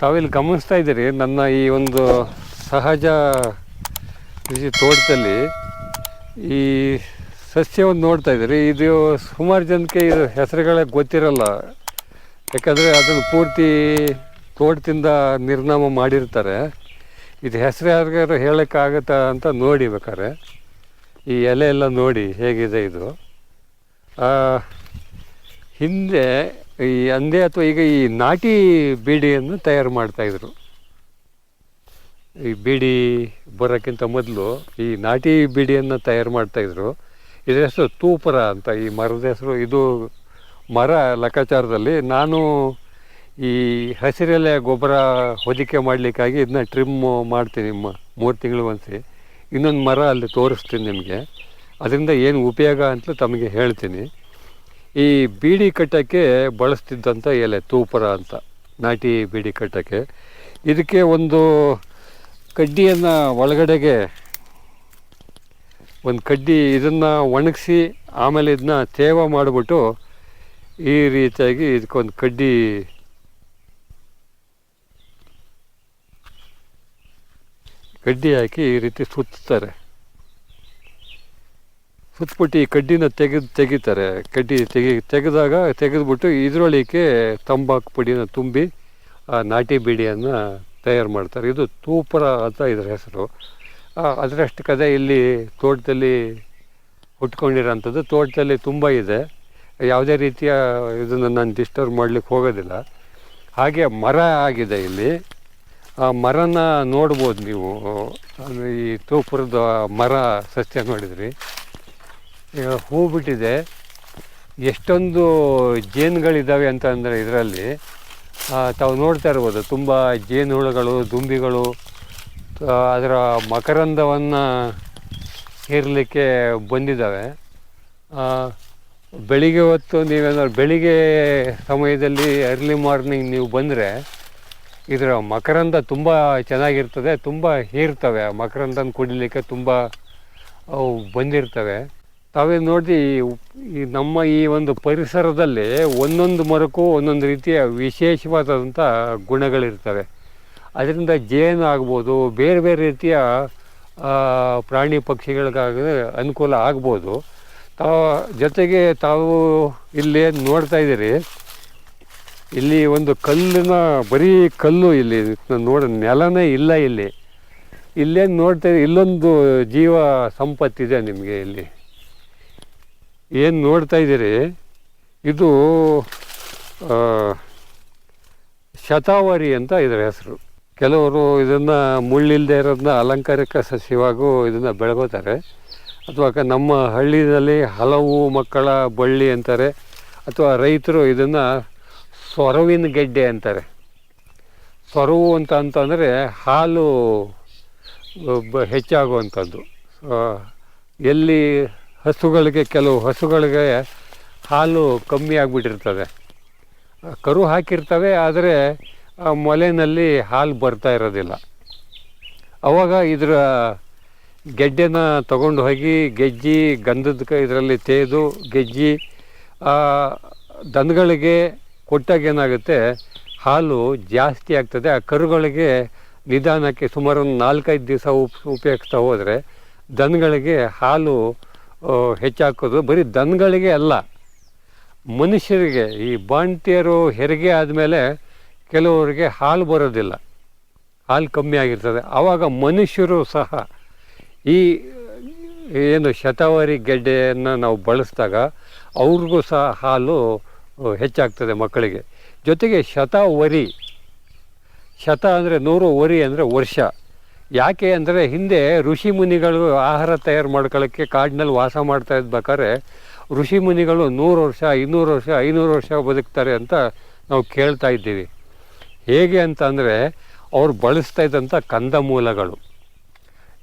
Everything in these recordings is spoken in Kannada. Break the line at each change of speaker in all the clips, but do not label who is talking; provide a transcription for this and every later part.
ತಾವಿಲ್ಲಿ ಗಮನಿಸ್ತಾ ಇದ್ದೀರಿ, ನನ್ನ ಈ ಒಂದು ಸಹಜ ಕೃಷಿ ತೋಟದಲ್ಲಿ ಈ ಸಸ್ಯವನ್ನು ನೋಡ್ತಾ ಇದ್ದೀರಿ. ಇದು ಸುಮಾರು ಜನಕ್ಕೆ ಇದು ಹೆಸರುಗಳೇ ಗೊತ್ತಿರಲ್ಲ. ಯಾಕಂದರೆ ಅದನ್ನು ಪೂರ್ತಿ ತೋಟದಿಂದ ನಿರ್ನಾಮ ಮಾಡಿರ್ತಾರೆ. ಇದು ಹೆಸರು ಯಾರಿಗಾರು ಹೇಳೋಕ್ಕಾಗತ್ತಾ ಅಂತ ನೋಡಿ ಬೇಕಾದ್ರೆ. ಈ ಎಲೆ ಎಲ್ಲ ನೋಡಿ ಹೇಗಿದೆ ಇದು. ಹಿಂದೆ ಈ ಅಂದೇ ಅಥವಾ ಈಗ ಈ ನಾಟಿ ಬೀಡಿಯನ್ನು ತಯಾರು ಮಾಡ್ತಾಯಿದ್ರು ಈ ಬೀಡಿ ಬರೋಕ್ಕಿಂತ ಮೊದಲು ಈ ನಾಟಿ ಬೀಡಿಯನ್ನು ತಯಾರು ಮಾಡ್ತಾಯಿದ್ರು ಇದ್ರ. ಹೆಸರು ತೂಪರ ಅಂತ, ಈ ಮರದ ಹೆಸರು. ಇದು ಮರ ಲೆಕ್ಕಾಚಾರದಲ್ಲಿ ನಾನು ಈ ಹಸಿರೆಲೆ ಗೊಬ್ಬರ ಹೊದಿಕೆ ಮಾಡಲಿಕ್ಕಾಗಿ ಇದನ್ನ ಟ್ರಿಮ್ ಮಾಡ್ತೀನಿ ಮೂರು ತಿಂಗಳು ಒಂದ್ಸಿ. ಇನ್ನೊಂದು ಮರ ಅಲ್ಲಿ ತೋರಿಸ್ತೀನಿ ನಿಮಗೆ. ಅದರಿಂದ ಏನು ಉಪಯೋಗ ಅಂತಲೂ ತಮಗೆ ಹೇಳ್ತೀನಿ. ಈ ಬೀಡಿ ಕಟ್ಟೋಕ್ಕೆ ಬಳಸ್ತಿದ್ದಂಥ ಎಲೆ, ತೂಪರ ಅಂತ, ನಾಟಿ ಬೀಡಿ ಕಟ್ಟೋಕ್ಕೆ. ಇದಕ್ಕೆ ಒಂದು ಕಡ್ಡಿಯನ್ನು ಒಳಗಡೆಗೆ, ಒಂದು ಕಡ್ಡಿ ಇದನ್ನು ಒಣಗಿಸಿ, ಆಮೇಲೆ ಇದನ್ನ ತೇವ ಮಾಡಿಬಿಟ್ಟು ಈ ರೀತಿಯಾಗಿ ಇದಕ್ಕೊಂದು ಕಡ್ಡಿ ಕಡ್ಡಿ ಹಾಕಿ ಈ ರೀತಿ ಸುತ್ತಾರೆ ಸುತ್ತಬಿಟ್ಟು ಈ ಕಡ್ಡಿನ ತೆಗೆದು, ತೆಗಿತಾರೆ. ಕಡ್ಡಿ ತೆಗಿ, ತೆಗೆದಾಗ ತೆಗೆದುಬಿಟ್ಟು ಇದರೊಳಗೆ ತಂಬಾಕು ಪುಡಿನ ತುಂಬಿ, ಆ, ನಾಟಿ ಬೀಡಿಯನ್ನು ತಯಾರು ಮಾಡ್ತಾರೆ. ಇದು ತೂಪರ ಅಂತ ಇದರ ಹೆಸರು. ಅದರಷ್ಟು ಕದೆ ಇಲ್ಲಿ ತೋಟದಲ್ಲಿ ಹುಟ್ಕೊಂಡಿರೋಂಥದ್ದು. ತೋಟದಲ್ಲಿ ತುಂಬ ಇದೆ. ಯಾವುದೇ ರೀತಿಯ ಇದನ್ನು ನಾನು ಡಿಸ್ಟರ್ಬ್ ಮಾಡಲಿಕ್ಕೆ ಹೋಗೋದಿಲ್ಲ. ಹಾಗೆ ಮರ ಆಗಿದೆ ಇಲ್ಲಿ. ಆ, ಮರನ ನೋಡ್ಬೋದು ನೀವು. ಈ ತೂಪುರದ ಮರ ಸಸ್ಯ ನೋಡಿದ್ರಿ. ಈಗ ಹೂ ಬಿಟ್ಟಿದೆ ಎಷ್ಟೊಂದು ಜೇನುಗಳಿದ್ದಾವೆ ಅಂತ ಅಂದರೆ ಇದರಲ್ಲಿ ತಾವು ನೋಡ್ತಾ ಇರ್ಬೋದು, ತುಂಬ ಜೇನುಹುಳುಗಳು, ದುಂಬಿಗಳು ಅದರ ಮಕರಂದವನ್ನು ಹೀರಲಿಕ್ಕೆ ಬಂದಿದ್ದಾವೆ ಬೆಳಿಗ್ಗೆ ಹೊತ್ತು ನೀವೇನಾದ್ರು ಬೆಳಿಗ್ಗೆ ಸಮಯದಲ್ಲಿ ಅರ್ಲಿ ಮಾರ್ನಿಂಗ್ ನೀವು ಬಂದರೆ, ಇದರ ಮಕರಂದ ತುಂಬ ಚೆನ್ನಾಗಿರ್ತದೆ, ತುಂಬ ಹೀರ್ತವೆ, ಆ ಮಕರಂದನ ಕುಡಿಲಿಕ್ಕೆ ತುಂಬ ಅವು ಬಂದಿರ್ತವೆ. ತಾವೇ ನೋಡಿ, ಈ ನಮ್ಮ ಈ ಒಂದು ಪರಿಸರದಲ್ಲಿ ಒಂದೊಂದು ಮರಕ್ಕೂ ಒಂದೊಂದು ರೀತಿಯ ವಿಶೇಷವಾದಂಥ ಗುಣಗಳಿರ್ತವೆ. ಅದರಿಂದ ಜೇನು ಆಗ್ಬೋದು, ಬೇರೆ ಬೇರೆ ರೀತಿಯ ಪ್ರಾಣಿ ಪಕ್ಷಿಗಳಿಗಾಗ ಅನುಕೂಲ ಆಗ್ಬೋದು. ತಾವು, ಜೊತೆಗೆ ತಾವು ಇಲ್ಲಿ ನೋಡ್ತಾ ಇದ್ದೀರಿ. ಇಲ್ಲಿ ಒಂದು ಕಲ್ಲಿನ, ಬರೀ ಕಲ್ಲು ಇಲ್ಲಿ ನೋಡ, ನೆಲನೇ ಇಲ್ಲ ಇಲ್ಲಿ. ಇಲ್ಲೇನು ನೋಡ್ತಾ ಇಲ್ಲೊಂದು ಜೀವ ಸಂಪತ್ತಿದೆ ನಿಮಗೆ ಇಲ್ಲಿ. ಏನು ನೋಡ್ತಾ ಇದ್ದೀರಿ? ಇದು ಶತಾವರಿ ಅಂತ ಇದರ ಹೆಸರು. ಕೆಲವರು ಇದನ್ನು ಮುಳ್ಳಿಲ್ಲದೆ ಇರೋದನ್ನ ಅಲಂಕಾರಿಕ ಸಸ್ಯವಾಗೂ ಇದನ್ನು ಬೆಳಗೋತಾರೆ ಅಥವಾ ನಮ್ಮ ಹಳ್ಳಿಯಲ್ಲಿ ಹಲವು ಮಕ್ಕಳ ಬಳ್ಳಿ ಅಂತಾರೆ. ಅಥವಾ ರೈತರು ಇದನ್ನು ಸೊರವಿನ ಗೆಡ್ಡೆ ಅಂತಾರೆ. ಸೊರವು ಅಂತ ಅಂತಂದರೆ ಹಾಲು ಹೆಚ್ಚಾಗುವಂಥದ್ದು. ಎಲ್ಲಿ ಹಸುಗಳಿಗೆ ಕೆಲವು ಹಸುಗಳಿಗೆ ಹಾಲು ಕಮ್ಮಿ ಆಗಿಬಿಟ್ಟಿರ್ತದೆ. ಕರು ಹಾಕಿರ್ತವೆ, ಆದರೆ, ಆ, ಮೊಲೆನಲ್ಲಿ ಹಾಲು ಬರ್ತಾ ಇರೋದಿಲ್ಲ. ಅವಾಗ ಇದರ ಗೆಡ್ಡೆನ ತಗೊಂಡು ಹೋಗಿ ಗೆಜ್ಜಿ ಗಂಧದ ಇದರಲ್ಲಿ ತೇದು ಗೆಜ್ಜಿ ದನಗಳಿಗೆ ಕೊಟ್ಟಾಗ ಏನಾಗುತ್ತೆ, ಹಾಲು ಜಾಸ್ತಿ ಆಗ್ತದೆ. ಆ ಕರುಗಳಿಗೆ ನಿಧಾನಕ್ಕೆ ಸುಮಾರು ಒಂದು ನಾಲ್ಕೈದು ದಿವಸ ಉಪ್, ಉಪಯೋಗಿಸ್ತಾ ಹೋದರೆ ದನಗಳಿಗೆ ಹಾಲು ಹೆಚ್ಚಾಕೋದು. ಬರೀ ದನಗಳಿಗೆ ಅಲ್ಲ. ಮನುಷ್ಯರಿಗೆ, ಈ ಬಾಣ್ತಿಯರು ಹೆರಿಗೆ ಆದಮೇಲೆ ಕೆಲವರಿಗೆ ಹಾಲು ಬರೋದಿಲ್ಲ. ಹಾಲು ಕಮ್ಮಿ ಆಗಿರ್ತದೆ. ಆವಾಗ ಮನುಷ್ಯರು ಸಹ ಈ ಏನು ಶತಾವರಿ ಗೆಡ್ಡೆಯನ್ನು ನಾವು ಬಳಸಿದಾಗ ಅವ್ರಿಗೂ ಸಹ ಹಾಲು ಹೆಚ್ಚಾಗ್ತದೆ ಮಕ್ಕಳಿಗೆ. ಜೊತೆಗೆ ಶತಾವರಿ, ಶತ ಅಂದರೆ ನೂರು ವರಿ ಅಂದರೆ ವರ್ಷ. ಯಾಕೆ ಅಂದರೆ ಹಿಂದೆ ಋಷಿ ಮುನಿಗಳು ಆಹಾರ ತಯಾರು ಮಾಡ್ಕೊಳ್ಳೋಕ್ಕೆ ಕಾಡಿನಲ್ಲಿ ವಾಸ ಮಾಡ್ತಾ ಇದ್ಬೇಕಾದ್ರೆ ಋಷಿ ಮುನಿಗಳು ನೂರು ವರ್ಷ ಇನ್ನೂರು ವರ್ಷ, ಐನೂರು ವರ್ಷ ಬದುಕ್ತಾರೆ ಅಂತ ನಾವು ಕೇಳ್ತಾ ಇದ್ದೀವಿ. ಹೇಗೆ ಅಂತ ಅಂದರೆ ಅವ್ರು ಬಳಸ್ತಾ ಇದ್ದಂಥ ಕಂದಮೂಲಗಳು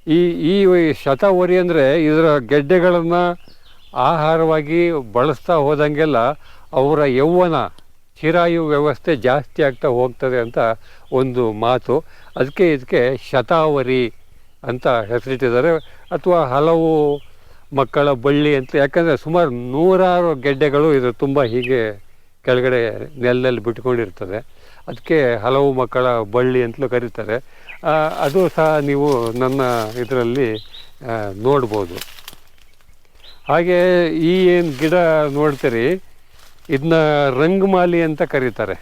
ಈ ಈ ಶತವರಿ ಅಂದರೆ ಇದರ ಗೆಡ್ಡೆಗಳನ್ನು ಆಹಾರವಾಗಿ ಬಳಸ್ತಾ ಹೋದಂಗೆಲ್ಲ ಅವರ ಯೌವನ ಚಿರಾಯು ವ್ಯವಸ್ಥೆ ಜಾಸ್ತಿ ಆಗ್ತಾ ಹೋಗ್ತದೆ ಅಂತ ಒಂದು ಮಾತು. ಅದಕ್ಕೆ ಇದಕ್ಕೆ ಶತಾವರಿ ಅಂತ ಹೆಸರಿಟ್ಟಿದ್ದಾರೆ. ಅಥವಾ ಹಲವು ಮಕ್ಕಳ ಬಳ್ಳಿ ಅಂತ, ಯಾಕಂದರೆ ಸುಮಾರು ನೂರಾರು ಗೆಡ್ಡೆಗಳು ಇದು ತುಂಬ ಹೀಗೆ ಕೆಳಗಡೆ ನೆಲದಲ್ಲಿ ಬಿಟ್ಕೊಂಡಿರ್ತದೆ. ಅದಕ್ಕೆ ಹಲವು ಮಕ್ಕಳ ಬಳ್ಳಿ ಅಂತಲೂ ಕರೀತಾರೆ. ಅದು ಸಹ ನೀವು ನನ್ನ ಇದರಲ್ಲಿ ನೋಡ್ಬೋದು. ಹಾಗೆ ಈ ಏನು ಗಿಡ ನೋಡ್ತೀರಿ ಇದನ್ನ ರಂಗಮಾಲಿ ಅಂತ ಕರೀತಾರೆ.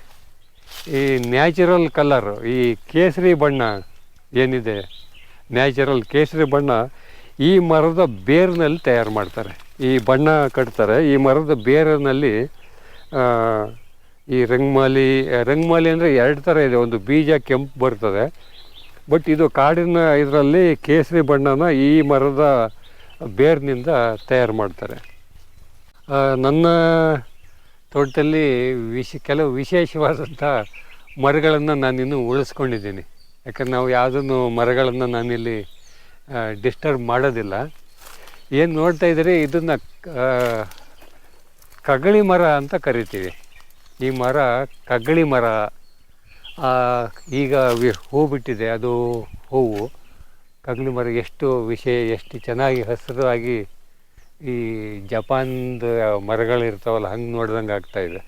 ಈ ನ್ಯಾಚುರಲ್ ಕಲರ್, ಈ ಕೇಸರಿ ಬಣ್ಣ ಏನಿದೆ, ನ್ಯಾಚುರಲ್ ಕೇಸರಿ ಬಣ್ಣ ಈ ಮರದ ಬೇರಿನಲ್ಲಿ ತಯಾರು ಮಾಡ್ತಾರೆ. ಈ ಬಣ್ಣ ಕಟ್ತಾರೆ, ಈ ಮರದ ಬೇರಿನಲ್ಲಿ ಈ ರಂಗಮಾಲಿ ರಂಗಮಾಲಿ ಅಂದರೆ ಎರಡು ಥರ ಇದೆ. ಒಂದು ಬೀಜ ಕೆಂಪು ಬರ್ತದೆ, ಬಟ್ ಇದು ಕಾಡಿನ ಇದರಲ್ಲಿ ಕೇಸರಿ ಬಣ್ಣನ ಈ ಮರದ ಬೇರಿನಿಂದ ತಯಾರು ಮಾಡ್ತಾರೆ. ನನ್ನ ತೋಟದಲ್ಲಿ ವಿಶ್ ಕೆಲವು ವಿಶೇಷವಾದಂಥ ಮರಗಳನ್ನು ನಾನಿನ್ನು ಉಳಿಸ್ಕೊಂಡಿದ್ದೀನಿ. ಯಾಕಂದ್ರೆ ನಾವು ಯಾವುದನ್ನು ಮರಗಳನ್ನು ನಾನಿಲ್ಲಿ ಡಿಸ್ಟರ್ಬ್ ಮಾಡೋದಿಲ್ಲ. ಏನು ನೋಡ್ತಾ ಇದ್ದೀರಿ, ಇದನ್ನು ಕಗಳಿ ಮರ ಅಂತ ಕರಿತೀವಿ. ಈ ಮರ ಕಗಳಿ ಮರ ಈಗ ವಿ- ಹೂ ಬಿಟ್ಟಿದೆ, ಅದು ಹೂವು. ಕಗಳಿ ಮರ ಎಷ್ಟು ವಿಷಯ ಎಷ್ಟು ಚೆನ್ನಾಗಿ ಹಸಿರಾಗಿ ಈ ಜಪಾನ್ದು ಮರಗಳಿರ್ತಾವಲ್ಲ ಹಂಗೆ ನೋಡ್ದಂಗೆ ಆಗ್ತಾಯಿದೆ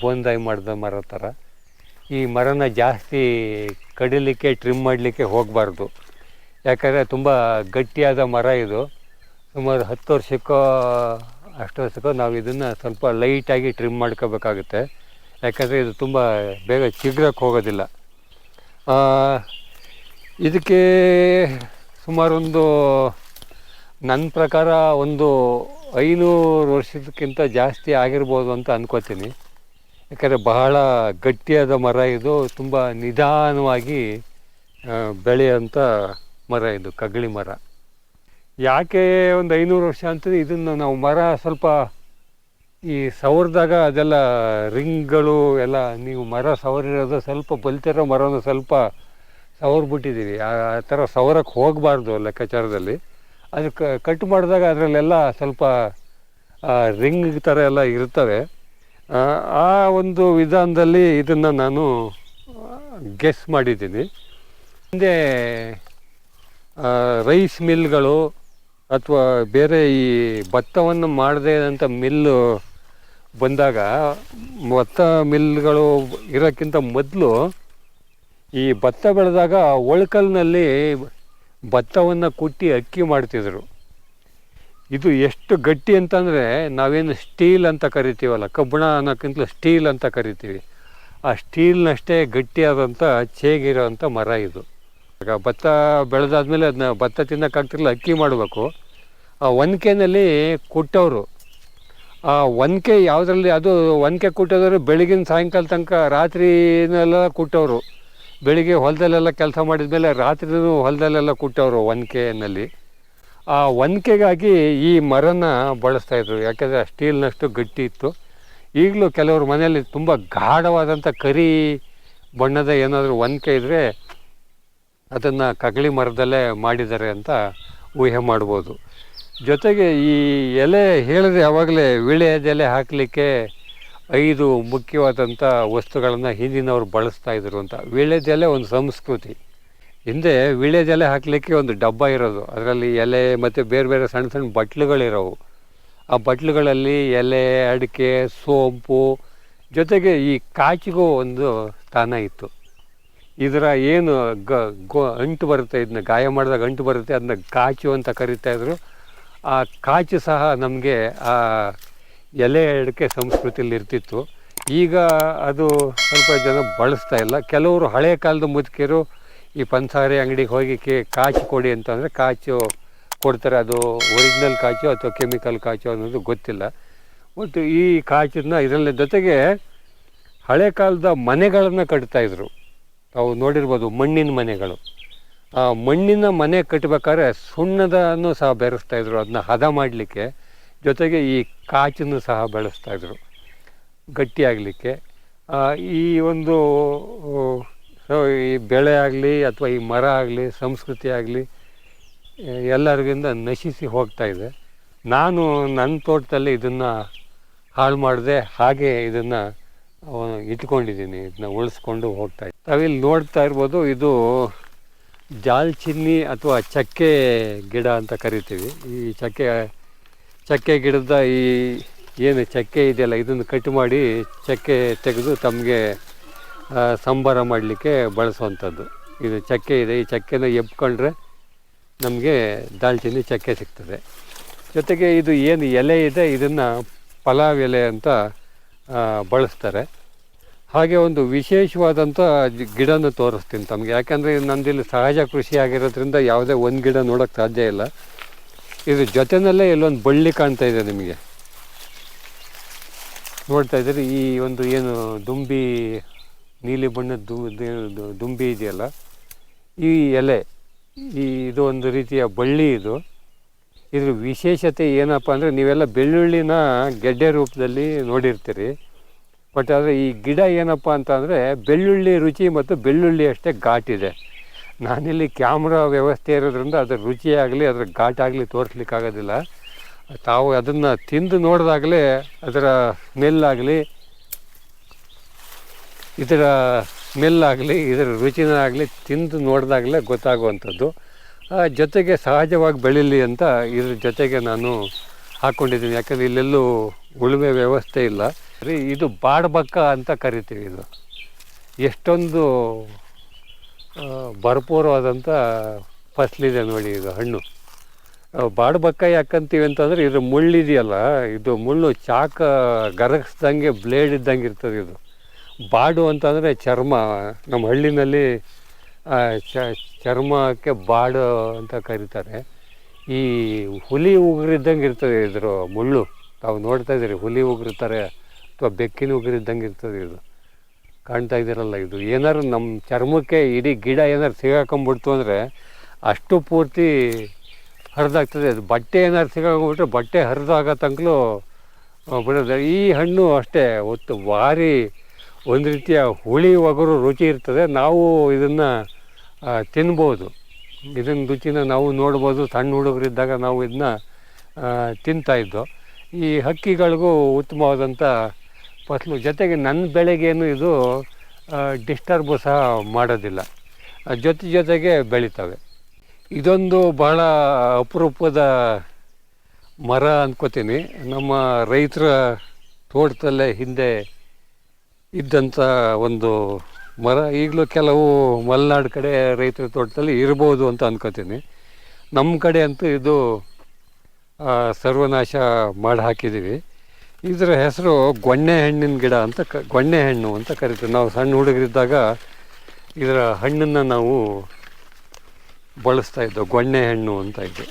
ಬೋನ್ದಾಯಿ ಮಾಡಿದ ಮರ ಥರ ಈ ಮರನ ಜಾಸ್ತಿ ಕಡಿಲಿಕ್ಕೆ ಟ್ರಿಮ್ ಮಾಡಲಿಕ್ಕೆ ಹೋಗಬಾರ್ದು. ಯಾಕಂದರೆ ತುಂಬ ಗಟ್ಟಿಯಾದ ಮರ ಇದು. ಸುಮಾರು ಹತ್ತು ವರ್ಷಕ್ಕೋ, ಅಷ್ಟು ವರ್ಷಕ್ಕೋ ನಾವು ಇದನ್ನು ಸ್ವಲ್ಪ ಲೈಟಾಗಿ ಟ್ರಿಮ್ ಮಾಡ್ಕೋಬೇಕಾಗುತ್ತೆ. ಯಾಕಂದರೆ ಇದು ತುಂಬ ಬೇಗ ಚಿಗ್ರಕ್ಕೆ ಹೋಗೋದಿಲ್ಲ. ಇದಕ್ಕೆ ಸುಮಾರೊಂದು ನನ್ನ ಪ್ರಕಾರ ಒಂದು ಐನೂರು ವರ್ಷದಕ್ಕಿಂತ ಜಾಸ್ತಿ ಆಗಿರ್ಬೋದು ಅಂತ ಅಂದ್ಕೋತೀನಿ ಯಾಕಂದರೆ ಬಹಳ ಗಟ್ಟಿಯಾದ ಮರ ಇದು, ತುಂಬ ನಿಧಾನವಾಗಿ ಬೆಳೆಯೋಂಥ ಮರ ಇದು ಕಗಳಿ ಮರ. ಯಾಕೆ ಒಂದು ಐನೂರು ವರ್ಷ ಅಂತಂದರೆ ಇದನ್ನು ನಾವು ಮರ ಸ್ವಲ್ಪ ಈ ಸವರಿದಾಗ ಅದೆಲ್ಲ ರಿಂಗ್ಗಳು ಎಲ್ಲ, ನೀವು ಮರ ಸವರಿರೋದು ಸ್ವಲ್ಪ ಬಲ್ತಿರೋ ಮರನ ಸ್ವಲ್ಪ ಸವರ್ಬಿಟ್ಟಿದ್ದೀವಿ. ಆ ಥರ ಸವರಕ್ಕೆ ಹೋಗಬಾರ್ದು ಲೆಕ್ಕಾಚಾರದಲ್ಲಿ. ಅದಕ್ಕೆ ಕಟ್ ಮಾಡಿದಾಗ ಅದರಲ್ಲೆಲ್ಲ ಸ್ವಲ್ಪ ರಿಂಗ್ ಥರ ಎಲ್ಲ ಇರ್ತವೆ ಆ, ಒಂದು ವಿಧಾನದಲ್ಲಿ ಇದನ್ನು ನಾನು ಗೆಸ್ ಮಾಡಿದ್ದೀನಿ. ಹಿಂದೆ ರೈಸ್ ಮಿಲ್ಗಳು ಅಥವಾ ಬೇರೆ ಈ ಭತ್ತವನ್ನು ಮಾಡದೇ ಅಂತ ಮಿಲ್ಲು ಬಂದಾಗ ಭತ್ತ ಮಿಲ್ಗಳು ಇರೋಕ್ಕಿಂತ ಮೊದಲು ಈ ಭತ್ತ ಬೆಳೆದಾಗ ಒಳ್ಕಲ್ನಲ್ಲಿ ಭತ್ತವನ್ನು ಕುಟ್ಟಿ ಅಕ್ಕಿ ಮಾಡ್ತಿದ್ರು. ಇದು ಎಷ್ಟು ಗಟ್ಟಿ ಅಂತಂದರೆ ನಾವೇನು ಸ್ಟೀಲ್ ಅಂತ ಕರಿತೀವಲ್ಲ, ಕಬ್ಬಿಣ ಅನ್ನೋಕ್ಕಿಂತಲೂ ಸ್ಟೀಲ್ ಅಂತ ಕರಿತೀವಿ. ಆ ಸ್ಟೀಲ್ನಷ್ಟೇ ಗಟ್ಟಿಯಾದಂಥ ಚೇಗಿರೋಂಥ ಮರ ಇದು. ಈಗ ಭತ್ತ ಬೆಳೆದಾದ್ಮೇಲೆ ಅದನ್ನ ಭತ್ತ ತಿನ್ನೋಕ್ಕಾಗ್ತಿರಲಿಲ್ಲ ಅಕ್ಕಿ ಮಾಡಬೇಕು. ಆ ಒನಕೆನಲ್ಲಿ ಕೊಟ್ಟವರು ಆ ಒನಕೆ ಯಾವುದರಲ್ಲಿ, ಅದು ಒನಕೆ ಕುಟ್ಟೋದ್ರೆ ಬೆಳಗಿನ ಸಾಯಂಕಾಲ ತನಕ ರಾತ್ರಿನೆಲ್ಲ ಕುಟ್ಟವರು ಬೆಳಿಗ್ಗೆ ಹೊಲದಲ್ಲೆಲ್ಲ ಕೆಲಸ ಮಾಡಿದ ಮೇಲೆ ರಾತ್ರಿನೂ ಹೊಲದಲ್ಲೆಲ್ಲ ಕುಟ್ಟವರು ಒನಕೆನಲ್ಲಿ ಆ ಒನಕೆಗಾಗಿ ಈ ಮರನ ಬಳಸ್ತಾಯಿದ್ರು ಯಾಕೆಂದರೆ ಸ್ಟೀಲ್ನಷ್ಟು ಗಟ್ಟಿ ಇತ್ತು. ಈಗಲೂ ಕೆಲವರು ಮನೆಯಲ್ಲಿ ತುಂಬ ಗಾಢವಾದಂಥ ಕರಿ ಬಣ್ಣದ ಏನಾದರೂ ಒನಕೆ ಇದ್ದರೆ ಅದನ್ನು ಕಗಳಿ ಮರದಲ್ಲೇ ಮಾಡಿದ್ದಾರೆ ಅಂತ ಊಹೆ ಮಾಡ್ಬೋದು. ಜೊತೆಗೆ ಈ ಎಲೆ ಹೇಳಿದ್ರೆ ಯಾವಾಗಲೇ ವಿಳೆಯದೆಲೆ ಹಾಕಲಿಕ್ಕೆ ಐದು ಮುಖ್ಯವಾದಂಥ ವಸ್ತುಗಳನ್ನು ಹಿಂದಿನವರು ಬಳಸ್ತಾ ಇದ್ರು ಅಂತ. ವೀಳ್ಯದೆಲೆ ಒಂದು ಸಂಸ್ಕೃತಿ. ಹಿಂದೆ ವೀಳ್ಯದೆಲೆ ಹಾಕಲಿಕ್ಕೆ ಒಂದು ಡಬ್ಬ ಇರೋದು. ಅದರಲ್ಲಿ ಎಲೆ ಮತ್ತು ಬೇರೆ ಬೇರೆ ಸಣ್ಣ ಸಣ್ಣ ಬಟ್ಲುಗಳಿರೋವು. ಆ ಬಟ್ಲುಗಳಲ್ಲಿ ಎಲೆ, ಅಡಿಕೆ, ಸೋಂಪು ಜೊತೆಗೆ ಈ ಕಾಚಿಗೂ ಒಂದು ಸ್ಥಾನ ಇತ್ತು. ಇದರ ಏನು ಗ, ಗೋ, ಅಂಟು ಬರುತ್ತೆ ಇದನ್ನ ಗಾಯ ಮಾಡಿದಾಗ ಅಂಟು ಬರುತ್ತೆ ಅದನ್ನ ಕಾಚು ಅಂತ ಕರಿತಾ ಇದ್ರು. ಆ ಕಾಚು ಸಹ ನಮಗೆ ಆ ಎಲೆ ಅಡಿಕೆ ಸಂಸ್ಕೃತಿಯಲ್ಲಿ ಇರ್ತಿತ್ತು. ಈಗ ಅದು ಸ್ವಲ್ಪ ಜನ ಬಳಸ್ತಾ ಇಲ್ಲ. ಕೆಲವರು ಹಳೆಯ ಕಾಲದ ಮುದುಕಿಯರು ಈ ಪಂಚಾರಿ ಅಂಗಡಿಗೆ ಹೋಗಿ ಕೆ ಕಾಚು ಕೊಡಿ ಅಂತಂದರೆ ಕಾಚು ಕೊಡ್ತಾರೆ. ಅದು ಒರಿಜಿನಲ್ ಕಾಚು ಅಥವಾ ಕೆಮಿಕಲ್ ಕಾಚು ಅನ್ನೋದು ಗೊತ್ತಿಲ್ಲ. ಮತ್ತು ಈ ಕಾಚನ್ನ ಇದರಲ್ಲಿ ಜೊತೆಗೆ ಹಳೆ ಕಾಲದ ಮನೆಗಳನ್ನು ಕಟ್ತಾಯಿದ್ರು ಅವು ನೋಡಿರ್ಬೋದು ಮಣ್ಣಿನ ಮನೆಗಳು. ಆ ಮಣ್ಣಿನ ಮನೆ ಕಟ್ಟಬೇಕಾದ್ರೆ ಸುಣ್ಣದನ್ನು ಸಹ ಬೆರೆಸ್ತಾಯಿದ್ರು ಅದನ್ನ ಹದ ಮಾಡಲಿಕ್ಕೆ. ಜೊತೆಗೆ ಈ ಕಾಚನ್ನು ಸಹ ಬೆಳೆಸ್ತಾಯಿದ್ರು ಗಟ್ಟಿಯಾಗಲಿಕ್ಕೆ ಈ ಒಂದು ಈ ಬೆಳೆ ಆಗಲಿ ಅಥವಾ ಈ ಮರ ಆಗಲಿ, ಸಂಸ್ಕೃತಿ ಆಗಲಿ ಎಲ್ಲರಿಗಿಂದ ನಶಿಸಿ ಹೋಗ್ತಾ ಇದೆ. ನಾನು ನನ್ನ ತೋಟದಲ್ಲಿ ಇದನ್ನು ಹಾಳು ಮಾಡದೆ, ಹಾಗೆ ಇದನ್ನು ಇಟ್ಕೊಂಡಿದ್ದೀನಿ, ಇದನ್ನ ಉಳಿಸ್ಕೊಂಡು ಹೋಗ್ತಾ ಇದ್ದೀನಿ ತಾವಿಲ್ಲಿ ನೋಡ್ತಾ ಇರ್ಬೋದು, ಇದು ಜಾಲ್ಚಿನ್ನಿ ಅಥವಾ ಚಕ್ಕೆ ಗಿಡ ಅಂತ ಕರಿತೀವಿ. ಈ ಚಕ್ಕೆ ಚಕ್ಕೆ ಗಿಡದ ಈ ಏನು ಚಕ್ಕೆ ಇದೆಯಲ್ಲ, ಇದನ್ನು ಕಟ್ ಮಾಡಿ ಚಕ್ಕೆ ತೆಗೆದು ತಮಗೆ ಸಾಂಬಾರ ಮಾಡಲಿಕ್ಕೆ ಬಳಸುವಂಥದ್ದು. ಇದು ಚಕ್ಕೆ ಇದೆ. ಈ ಚಕ್ಕೆನ ಎಬ್ಕೊಂಡ್ರೆ ನಮಗೆ ದಾಲ್ಚಿನ್ನಿ ಚಕ್ಕೆ ಸಿಗ್ತದೆ. ಜೊತೆಗೆ ಇದು ಏನು ಎಲೆ ಇದೆ, ಇದನ್ನು ಪಲಾವ್ ಎಲೆ ಅಂತ ಬಳಸ್ತಾರೆ. ಹಾಗೆ ಒಂದು ವಿಶೇಷವಾದಂಥ ಗಿಡನ ತೋರಿಸ್ತೀನಿ ತಮಗೆ. ಯಾಕೆಂದರೆ ನಂದಿಲ್ಲಿ ಸಹಜ ಕೃಷಿ ಆಗಿರೋದ್ರಿಂದ ಯಾವುದೇ ಒಂದು ಗಿಡ ನೋಡೋಕ್ಕೆ ಸಾಧ್ಯ ಇಲ್ಲ. ಇದ್ರ ಜೊತೆನಲ್ಲೇ ಇಲ್ಲೊಂದು ಬಳ್ಳಿ ಕಾಣ್ತಾ ಇದೆ ನಿಮಗೆ. ನೋಡ್ತಾ ಇದ್ದೀರಿ, ಈ ಒಂದು ಏನು ದುಂಬಿ, ನೀಲಿ ಬಣ್ಣದ ದುಂಬಿ ಇದೆಯಲ್ಲ, ಈ ಎಲೆ, ಈ ಇದು ಒಂದು ರೀತಿಯ ಬಳ್ಳಿ ಇದು. ಇದ್ರ ವಿಶೇಷತೆ ಏನಪ್ಪ ಅಂದರೆ, ನೀವೆಲ್ಲ ಬೆಳ್ಳುಳ್ಳಿನ ಗೆಡ್ಡೆ ರೂಪದಲ್ಲಿ ನೋಡಿರ್ತೀರಿ. ಬಟ್ ಆದರೆ ಈ ಗಿಡ ಏನಪ್ಪ ಅಂತ ಅಂದರೆ, ಬೆಳ್ಳುಳ್ಳಿ ರುಚಿ ಮತ್ತು ಬೆಳ್ಳುಳ್ಳಿ ಅಷ್ಟೇ ಘಾಟಿದೆ ನಾನಿಲ್ಲಿ ಕ್ಯಾಮ್ರಾ ವ್ಯವಸ್ಥೆ ಇರೋದ್ರಿಂದ ಅದರ ರುಚಿಯಾಗಲಿ, ಅದರ ಘಾಟಾಗಲಿ ತೋರಿಸ್ಲಿಕ್ಕಾಗೋದಿಲ್ಲ. ತಾವು ಅದನ್ನು ತಿಂದು ನೋಡಿದಾಗಲೇ ಅದರ ಸ್ಮೆಲ್ಲಾಗಲಿ, ಇದರ ಸ್ಮೆಲ್ಲಾಗಲಿ, ಇದರ ರುಚಿನ ಆಗಲಿ ತಿಂದು ನೋಡಿದಾಗಲೇ ಗೊತ್ತಾಗುವಂಥದ್ದು. ಜೊತೆಗೆ ಸಹಜವಾಗಿ ಬೆಳೀಲಿ ಅಂತ ಇದ್ರ ಜೊತೆಗೆ ನಾನು ಹಾಕ್ಕೊಂಡಿದ್ದೀನಿ ಯಾಕಂದರೆ ಇಲ್ಲೆಲ್ಲೂ ಉಳುಮೆ ವ್ಯವಸ್ಥೆ ಇಲ್ಲ. ರೀ ಇದು ಬಾಡಬಕ್ಕ ಅಂತ ಕರಿತೀವಿ ಇದು. ಎಷ್ಟೊಂದು ಭರ್ಪೂರವಾದಂಥ ಫಸ್ಲಿದೆ ನೋಡಿ ಇದು ಹಣ್ಣು. ಬಾಡ್ಬಕ್ಕ ಯಾಕಂತೀವಿ ಅಂತಂದರೆ ಇದು ಮುಳ್ಳಿದೆಯಲ್ಲ ಇದು ಮುಳ್ಳು ಚಾಕ ಗರಗಿಸ್ದಂಗೆ ಬ್ಲೇಡ್ ಇದ್ದಂಗೆ ಇರ್ತದೆ ಇದು. ಬಾಡು ಅಂತಂದರೆ ಚರ್ಮ, ನಮ್ಮ ಹಳ್ಳಿನಲ್ಲಿ ಚರ್ಮಕ್ಕೆ ಬಾಡು ಅಂತ ಕರೀತಾರೆ. ಈ ಹುಲಿ ಉಗುರಿದ್ದಂಗೆ ಇರ್ತದೆ ಇದ್ರ ಮುಳ್ಳು. ತಾವು ನೋಡ್ತಾ ಇದ್ದೀರಿ, ಹುಲಿ ಉಗುರುತ್ತಾರೆ ಅಥವಾ ಬೆಕ್ಕಿನ ಉಗುರಿದ್ದಂಗೆ ಇರ್ತದೆ ಇದು. ಕಾಣ್ತಾ ಇದ್ದೀರಲ್ಲ ಇದು. ಏನಾದ್ರು ನಮ್ಮ ಚರ್ಮಕ್ಕೆ ಇಡೀ ಗಿಡ ಏನಾದ್ರು ಸಿಗಾಕೊಂಬಿಡ್ತು ಅಂದರೆ ಅಷ್ಟು ಪೂರ್ತಿ ಹರಿದಾಗ್ತದೆ. ಅದು ಬಟ್ಟೆ ಏನಾದ್ರು ಸಿಗಾಕೊಂಬಿಟ್ರೆ ಬಟ್ಟೆ ಹರಿದಾಗೋ ತನಕಲೂ ಬಿಡೋದು ಈ ಹಣ್ಣು ಅಷ್ಟೇ, ಒತ್ತು ಭಾರಿ ಒಂದು ರೀತಿಯ ಹುಳಿ ಒಗರು ರುಚಿ ಇರ್ತದೆ. ನಾವು ಇದನ್ನು ತಿನ್ಬೋದು. ಇದನ್ನ ರುಚಿನ ನಾವು ನೋಡ್ಬೋದು. ಸಣ್ಣ ಹುಡುಗರಿದ್ದಾಗ ನಾವು ಇದನ್ನ ತಿಂತಾಯಿದ್ದು ಈ ಹಕ್ಕಿಗಳಿಗೂ ಉತ್ತಮವಾದಂಥ ಫಸಲು. ಜೊತೆಗೆ ನನ್ನ ಬೆಳೆಗೇನು ಇದು ಡಿಸ್ಟರ್ಬು ಸಹ ಮಾಡೋದಿಲ್ಲ. ಜೊತೆ ಜೊತೆಗೆ ಬೆಳೀತವೆ. ಇದೊಂದು ಬಹಳ ಅಪರೂಪದ ಮರ ಅಂದ್ಕೋತೀನಿ ನಮ್ಮ ರೈತರ ತೋಟದಲ್ಲೇ ಹಿಂದೆ ಇದ್ದಂಥ ಒಂದು ಮರ. ಈಗಲೂ ಕೆಲವು ಮಲೆನಾಡು ಕಡೆ ರೈತರ ತೋಟದಲ್ಲಿ ಇರ್ಬೋದು ಅಂತ ಅಂದ್ಕೋತೀನಿ ನಮ್ಮ ಕಡೆ ಅಂತೂ ಇದು ಸರ್ವನಾಶ ಮಾಡಿ ಹಾಕಿದ್ದೀವಿ ಇದರ ಹೆಸರು ಗೊಣ್ಣೆ ಹಣ್ಣಿನ ಗಿಡ ಅಂತ ಕ ಗೊಣ್ಣೆ ಹಣ್ಣು ಅಂತ ಕರಿತೀವಿ ನಾವು ಸಣ್ಣ ಹುಡುಗರಿದ್ದಾಗ ಇದರ ಹಣ್ಣನ್ನು ನಾವು ಬಳಸ್ತಾ ಇದ್ದೋ ಗೊಣ್ಣೆ ಹಣ್ಣು ಅಂತ ಇದ್ದು.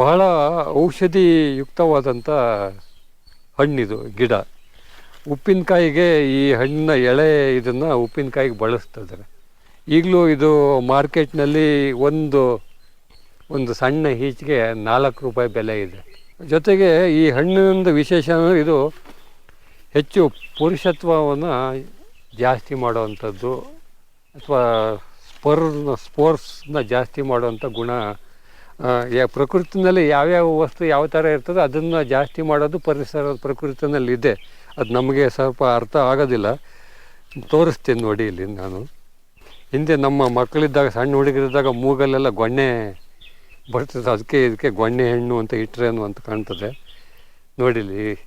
ಬಹಳ ಔಷಧಿಯುಕ್ತವಾದಂಥ ಹಣ್ಣಿದು ಗಿಡ. ಉಪ್ಪಿನಕಾಯಿಗೆ ಈ ಹಣ್ಣಿನ ಎಳೆ ಇದನ್ನು ಉಪ್ಪಿನಕಾಯಿಗೆ ಬಳಸ್ತಿದ್ದಾರೆ ಈಗಲೂ ಇದು ಮಾರ್ಕೆಟ್ನಲ್ಲಿ ಒಂದು ಒಂದು ಸಣ್ಣ ಈಚೆಗೆ ನಾಲ್ಕು ರೂಪಾಯಿ ಬೆಲೆ ಇದೆ. ಜೊತೆಗೆ ಈ ಹಣ್ಣಿನಿಂದ ವಿಶೇಷ ಅಂದರೆ ಇದು ಹೆಚ್ಚು ಪುರುಷತ್ವವನ್ನು ಜಾಸ್ತಿ ಮಾಡುವಂಥದ್ದು ಅಥವಾ ಸ್ಪರ್ನ ಸ್ಪೋರ್ಟ್ಸ್ನ ಜಾಸ್ತಿ ಮಾಡುವಂಥ ಗುಣ ಯಾ ಪ್ರಕೃತಿನಲ್ಲಿ ಯಾವ್ಯಾವ ವಸ್ತು ಯಾವ ಥರ ಇರ್ತದೋ ಅದನ್ನು ಜಾಸ್ತಿ ಮಾಡೋದು ಪರಿಸರ ಪ್ರಕೃತಿನಲ್ಲಿ ಇದೆ ಅದು ನಮಗೆ ಸ್ವಲ್ಪ ಅರ್ಥ ಆಗೋದಿಲ್ಲ. ತೋರಿಸ್ತೀನಿ ನೋಡಿ ಇಲ್ಲಿ ನಾನು. ಹಿಂದೆ ನಮ್ಮ ಮಕ್ಕಳಿದ್ದಾಗ, ಸಣ್ಣ ಹುಡುಗರಿದ್ದಾಗ ಮೂಗಲ್ಲೆಲ್ಲ ಗೊಣ್ಣೆ ಬರ್ತದೆ ಅದಕ್ಕೆ ಇದಕ್ಕೆ ಗೊಣ್ಣೆ ಹಣ್ಣು ಅಂತ ಇಟ್ರೇನು ಅಂತ ಕಾಣ್ತದೆ. ನೋಡಿಲಿ